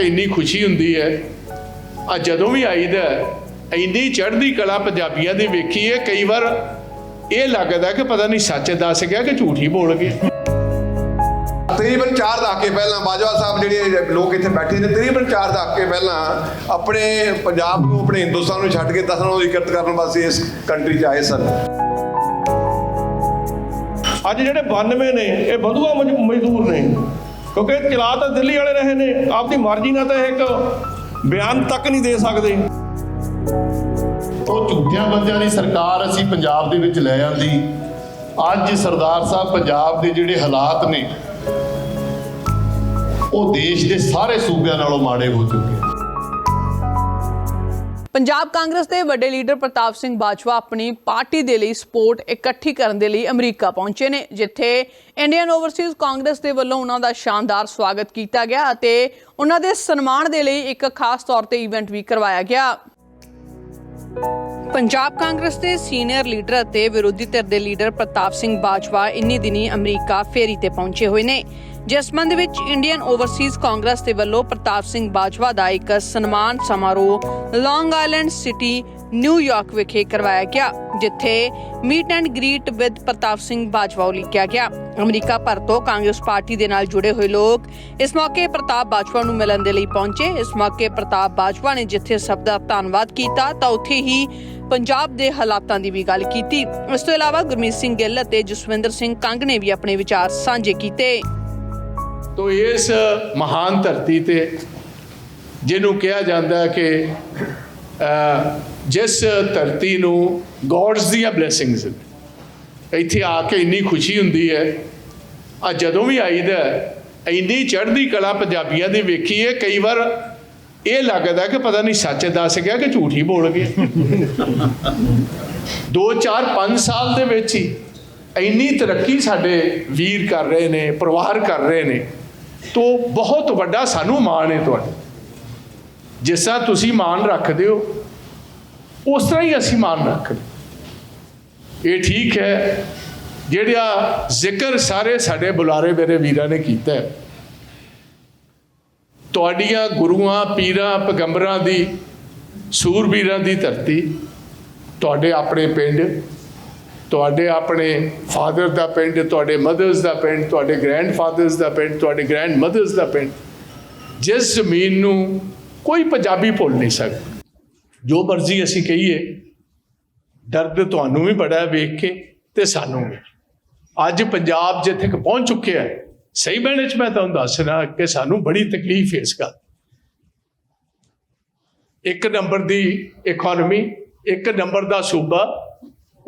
ਕੇ ਇੰਨੀ ਖੁਸ਼ੀ ਹੁੰਦੀ ਹੈ। ਆ ਜਦੋਂ ਵੀ ਆਈਦਾ ਇੰਨੀ ਚੜ੍ਹਦੀ ਕਲਾ ਪੰਜਾਬੀਆਂ ਦੀ ਵੇਖੀ ਹੈ ਕਈ ਵਾਰ ਇਹ ਲੱਗਦਾ ਕਿ ਪਤਾ ਨਹੀਂ ਸੱਚ ਦੱਸ ਗਿਆ ਕਿ ਝੂਠ ਹੀ ਬੋਲ ਗਿਆ। ਤਕਰੀਬਨ 4 ਦਹਾਕੇ ਪਹਿਲਾਂ ਬਾਜਵਾ ਸਾਹਿਬ ਜਿਹੜੇ ਲੋਕ ਇੱਥੇ ਬੈਠੇ ਨੇ ਤਕਰੀਬਨ 4 ਦਹਾਕੇ ਪਹਿਲਾਂ ਆਪਣੇ ਪੰਜਾਬ ਨੂੰ ਆਪਣੇ ਹਿੰਦੁਸਤਾਨ ਨੂੰ ਛੱਡ ਕੇ ਦਸਨਾਂ ਦੀ ਇਕੱਠ ਕਰਨ ਵਾਸਤੇ ਇਸ ਕੰਟਰੀ 'ਚ ਆਏ ਸਨ। ਅੱਜ ਜਿਹੜੇ 92 ਨੇ ਇਹ ਬਧੂਆ ਮਜ਼- ਮਜ਼ਦੂਰ ਨੇ। ਕਿਉਂਕਿ ਚਲਾ ਤਾਂ ਦਿੱਲੀ ਵਾਲੇ ਰਹੇ ਨੇ, ਆਪਦੀ ਮਰਜ਼ੀ ਨਾਲ ਤਾਂ ਇਹ ਇੱਕ ਬਿਆਨ ਤੱਕ ਨਹੀਂ ਦੇ ਸਕਦੇ। ਉਹ ਝੂਠਿਆਂ ਬੰਦਿਆਂ ਦੀ ਸਰਕਾਰ ਅਸੀਂ ਪੰਜਾਬ ਦੇ ਵਿੱਚ ਲੈ ਆਂਦੀ। ਅੱਜ ਸਰਦਾਰ ਸਾਹਿਬ ਪੰਜਾਬ ਦੇ ਜਿਹੜੇ ਹਾਲਾਤ ਨੇ, ਉਹ ਦੇਸ਼ ਦੇ ਸਾਰੇ ਸੂਬਿਆਂ ਨਾਲੋਂ ਮਾੜੇ ਹੋ ਚੁੱਕੇ ਪੰਜਾਬ ਕਾਂਗਰਸ ਦੇ ਵੱਡੇ ਲੀਡਰ ਪ੍ਰਤਾਪ ਸਿੰਘ ਬਾਜਵਾ ਆਪਣੀ ਪਾਰਟੀ ਦੇ ਲਈ ਸਪੋਰਟ ਇਕੱਠੀ ਕਰਨ ਦੇ ਲਈ ਅਮਰੀਕਾ ਪਹੁੰਚੇ ਨੇ, ਜਿੱਥੇ ਇੰਡੀਅਨ ਓਵਰਸੀਜ਼ ਕਾਂਗਰਸ ਦੇ ਵੱਲੋਂ ਉਹਨਾਂ ਦਾ ਸ਼ਾਨਦਾਰ ਸਵਾਗਤ ਕੀਤਾ ਗਿਆ ਅਤੇ ਉਹਨਾਂ ਦੇ ਸਨਮਾਨ ਦੇ ਲਈ ਇੱਕ ਖਾਸ ਤੌਰ ਤੇ ਇਵੈਂਟ ਵੀ ਕਰਵਾਇਆ ਗਿਆ। ਪੰਜਾਬ ਕਾਂਗਰਸ ਦੇ ਸੀਨੀਅਰ ਲੀਡਰ ਅਤੇ ਵਿਰੋਧੀ ਧਿਰ ਦੇ ਲੀਡਰ ਪ੍ਰਤਾਪ ਸਿੰਘ ਬਾਜਵਾ ਇੰਨੀ ਦਿਨੀ ਅਮਰੀਕਾ ਫੇਰੀ ਤੇ ਪਹੁੰਚੇ ਹੋਏ ਨੇ। ਜਿਸ ਸੰਬੰਧ ਵਿੱਚ ਇੰਡੀਅਨ ਓਵਰਸੀਜ਼ ਕਾਂਗਰਸ ਦੇ ਵੱਲੋਂ ਪ੍ਰਤਾਪ ਸਿੰਘ ਬਾਜਵਾ ਦਾ ਇੱਕ ਸਨਮਾਨ ਸਮਾਰੋਹ ਲੌਂਗ ਆਈਲੈਂਡ ਸਿਟੀ ਨਿਊਯਾਰਕ ਵਿਖੇ ਕਰਵਾਇਆ ਗਿਆ, ਜਿੱਥੇ meet and greet with Pratap Singh Bajwa ਉਲੀਕਿਆ ਗਿਆ। ਅਮਰੀਕਾ ਭਰ ਤੋਂ ਕਾਂਗਰਸ ਪਾਰਟੀ ਦੇ ਨਾਲ ਜੁੜੇ ਹੋਏ ਲੋਕ ਇਸ ਮੌਕੇ ਪ੍ਰਤਾਪ ਬਾਜਵਾ ਨੂੰ ਮਿਲਣ ਦੇ ਲਈ ਪਹੁੰਚੇ। ਇਸ ਮੌਕੇ ਪ੍ਰਤਾਪ ਬਾਜਵਾ ਨੇ ਜਿੱਥੇ ਸਭ ਦਾ ਧੰਨਵਾਦ ਕੀਤਾ, ਤਾਂ ਉੱਥੇ ਹੀ ਪੰਜਾਬ ਦੇ ਹਾਲਾਤਾਂ ਦੀ ਵੀ ਗੱਲ ਕੀਤੀ। ਇਸ ਤੋਂ ਇਲਾਵਾ ਗੁਰਮੀਤ ਸਿੰਘ ਗਿੱਲ ਅਤੇ ਜਸਵਿੰਦਰ ਸਿੰਘ ਕੰਗ ਨੇ ਵੀ ਆਪਣੇ ਵਿਚਾਰ ਸਾਂਝੇ ਕੀਤੇ। ਤੋ ਇਸ ਮਹਾਨ ਧਰਤੀ ਤੇ ਜਿਹਨੂੰ ਕਿਹਾ ਜਾਂਦਾ ਕਿ ਜਿਸ ਧਰਤੀ ਨੂੰ ਗੋਡਸ ਦੀਆਂ ਬਲੇਸਿੰਗਸ ਇੱਥੇ ਆ ਕੇ ਇੰਨੀ ਖੁਸ਼ੀ ਹੁੰਦੀ ਹੈ। ਆ ਜਦੋਂ ਵੀ ਆਈਦਾ ਇੰਨੀ ਚੜ੍ਹਦੀ ਕਲਾ ਪੰਜਾਬੀਆਂ ਦੀ ਵੇਖੀ ਹੈ ਕਈ ਵਾਰ ਇਹ ਲੱਗਦਾ ਕਿ ਪਤਾ ਨਹੀਂ ਸੱਚ ਦੱਸ ਗਿਆ ਕਿ ਝੂਠ ਹੀ ਬੋਲ ਗਿਆ। 2 4 5 ਸਾਲ ਦੇ ਵਿੱਚ ਹੀ ਇੰਨੀ ਤਰੱਕੀ ਸਾਡੇ ਵੀਰ ਕਰ ਰਹੇ ਨੇ, ਪਰਿਵਾਰ ਕਰ ਰਹੇ ਨੇ। ਤੋ ਬਹੁਤ ਵੱਡਾ ਸਾਨੂੰ ਮਾਣ ਹੈ ਤੁਹਾਡੇ। ਜਿਸ ਤਰ੍ਹਾਂ ਤੁਸੀਂ ਮਾਣ ਰੱਖਦੇ ਹੋ, ਉਸ ਤਰ੍ਹਾਂ ਹੀ ਅਸੀਂ ਮਾਣ ਰੱਖਦੇ ਇਹ ਠੀਕ ਹੈ ਜਿਹੜਾ ਜ਼ਿਕਰ ਸਾਰੇ ਸਾਡੇ ਬੁਲਾਰੇ ਮੇਰੇ ਵੀਰਾਂ ਨੇ ਕੀਤਾ ਹੈ। ਤੁਹਾਡੀਆਂ ਗੁਰੂਆਂ, ਪੀਰਾਂ, ਪੈਗੰਬਰਾਂ ਦੀ, ਸੂਰਬੀਰਾਂ ਦੀ ਧਰਤੀ ਤੁਹਾਡੇ ਆਪਣੇ ਪਿੰਡ ਤੁਹਾਡੇ ਆਪਣੇ ਫਾਦਰ ਦਾ ਪਿੰਡ, ਤੁਹਾਡੇ ਮਦਰਸ ਦਾ ਪਿੰਡ, ਤੁਹਾਡੇ ਗ੍ਰੈਂਡਫਾਦਰਸ ਦਾ ਪਿੰਡ, ਤੁਹਾਡੇ ਗ੍ਰੈਂਡ ਮਦਰਸ ਦਾ ਪਿੰਡ, ਜਿਸ ਜ਼ਮੀਨ ਨੂੰ ਕੋਈ ਪੰਜਾਬੀ ਭੁੱਲ ਨਹੀਂ ਸਕਦਾ। ਜੋ ਮਰਜ਼ੀ ਅਸੀਂ ਕਹੀਏ ਦਰਦ ਤੁਹਾਨੂੰ ਵੀ ਬੜਾ ਵੇਖ ਕੇ ਤੇ ਸਾਨੂੰ ਵੀ। ਅੱਜ ਪੰਜਾਬ ਜਿੱਥੇ ਕਿ ਪਹੁੰਚ ਚੁੱਕਿਆ ਹੈ, ਸਹੀ ਮੈਨੇ ਚ ਮੈਂ ਤੁਹਾਨੂੰ ਦੱਸ ਰਿਹਾ ਕਿ ਸਾਨੂੰ ਬੜੀ ਤਕਲੀਫ ਹੈ ਇਸ ਗੱਲ ਇੱਕ ਨੰਬਰ ਦੀ ਇਕਨੋਮੀ ਇੱਕ ਨੰਬਰ ਦਾ ਸੂਬਾ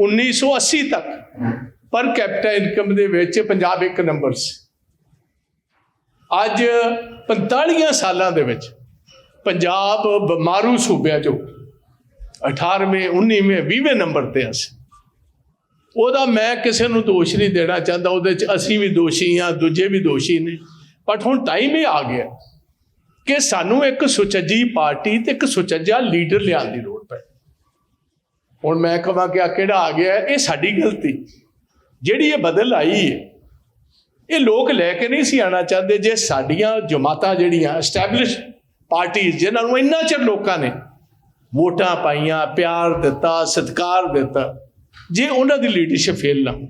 1980 ਤੱਕ ਪਰ ਕੈਪੀਟਾ ਇਨਕਮ ਦੇ ਵਿੱਚ ਪੰਜਾਬ ਇੱਕ ਨੰਬਰ ਸੀ। ਅੱਜ 45 ਸਾਲਾਂ ਦੇ ਵਿੱਚ ਪੰਜਾਬ ਬਿਮਾਰੂ ਸੂਬਿਆਂ ਚੋਂ 18ਵੇਂ 19ਵੇਂ 20ਵੇਂ ਨੰਬਰ ਤੇ ਅਸੀਂ ਉਹਦਾ ਮੈਂ ਕਿਸੇ ਨੂੰ ਦੋਸ਼ ਨਹੀਂ ਦੇਣਾ ਚਾਹੁੰਦਾ, ਉਹਦੇ ਚ ਅਸੀਂ ਵੀ ਦੋਸ਼ੀ ਹਾਂ, ਦੂਜੇ ਵੀ ਦੋਸ਼ੀ ਨੇ। ਬਟ ਹੁਣ ਟਾਈਮ ਇਹ ਆ ਗਿਆ ਕਿ ਸਾਨੂੰ ਇੱਕ ਸੁਚੱਜੀ ਪਾਰਟੀ ਤੇ ਇੱਕ ਸੁਚੱਜਾ ਲੀਡਰ ਲਿਆਉਣ ਦੀ ਲੋੜ ਹੁਣ ਮੈਂ ਕਹਾਂ ਕਿ ਆ ਕਿਹੜਾ ਆ ਗਿਆ ਇਹ ਸਾਡੀ ਗਲਤੀ। ਜਿਹੜੀ ਇਹ ਬਦਲ ਆਈ ਹੈ, ਇਹ ਲੋਕ ਲੈ ਕੇ ਨਹੀਂ ਸੀ ਆਣਾ ਚਾਹੁੰਦੇ, ਜੇ ਸਾਡੀਆਂ ਜਮਾਤਾਂ ਜਿਹੜੀਆਂ ਐਸਟੈਬਲਿਸ਼ ਪਾਰਟੀਆਂ ਜਿਨ੍ਹਾਂ ਨੂੰ ਇੰਨਾ ਚਿਰ ਲੋਕਾਂ ਨੇ ਵੋਟਾਂ ਪਾਈਆਂ, ਪਿਆਰ ਦਿੱਤਾ, ਸਤਿਕਾਰ ਦਿੱਤਾ, ਜੇ ਉਹਨਾਂ ਦੀ ਲੀਡਰਸ਼ਿਪ ਫੇਲ ਨਾ ਹੋ।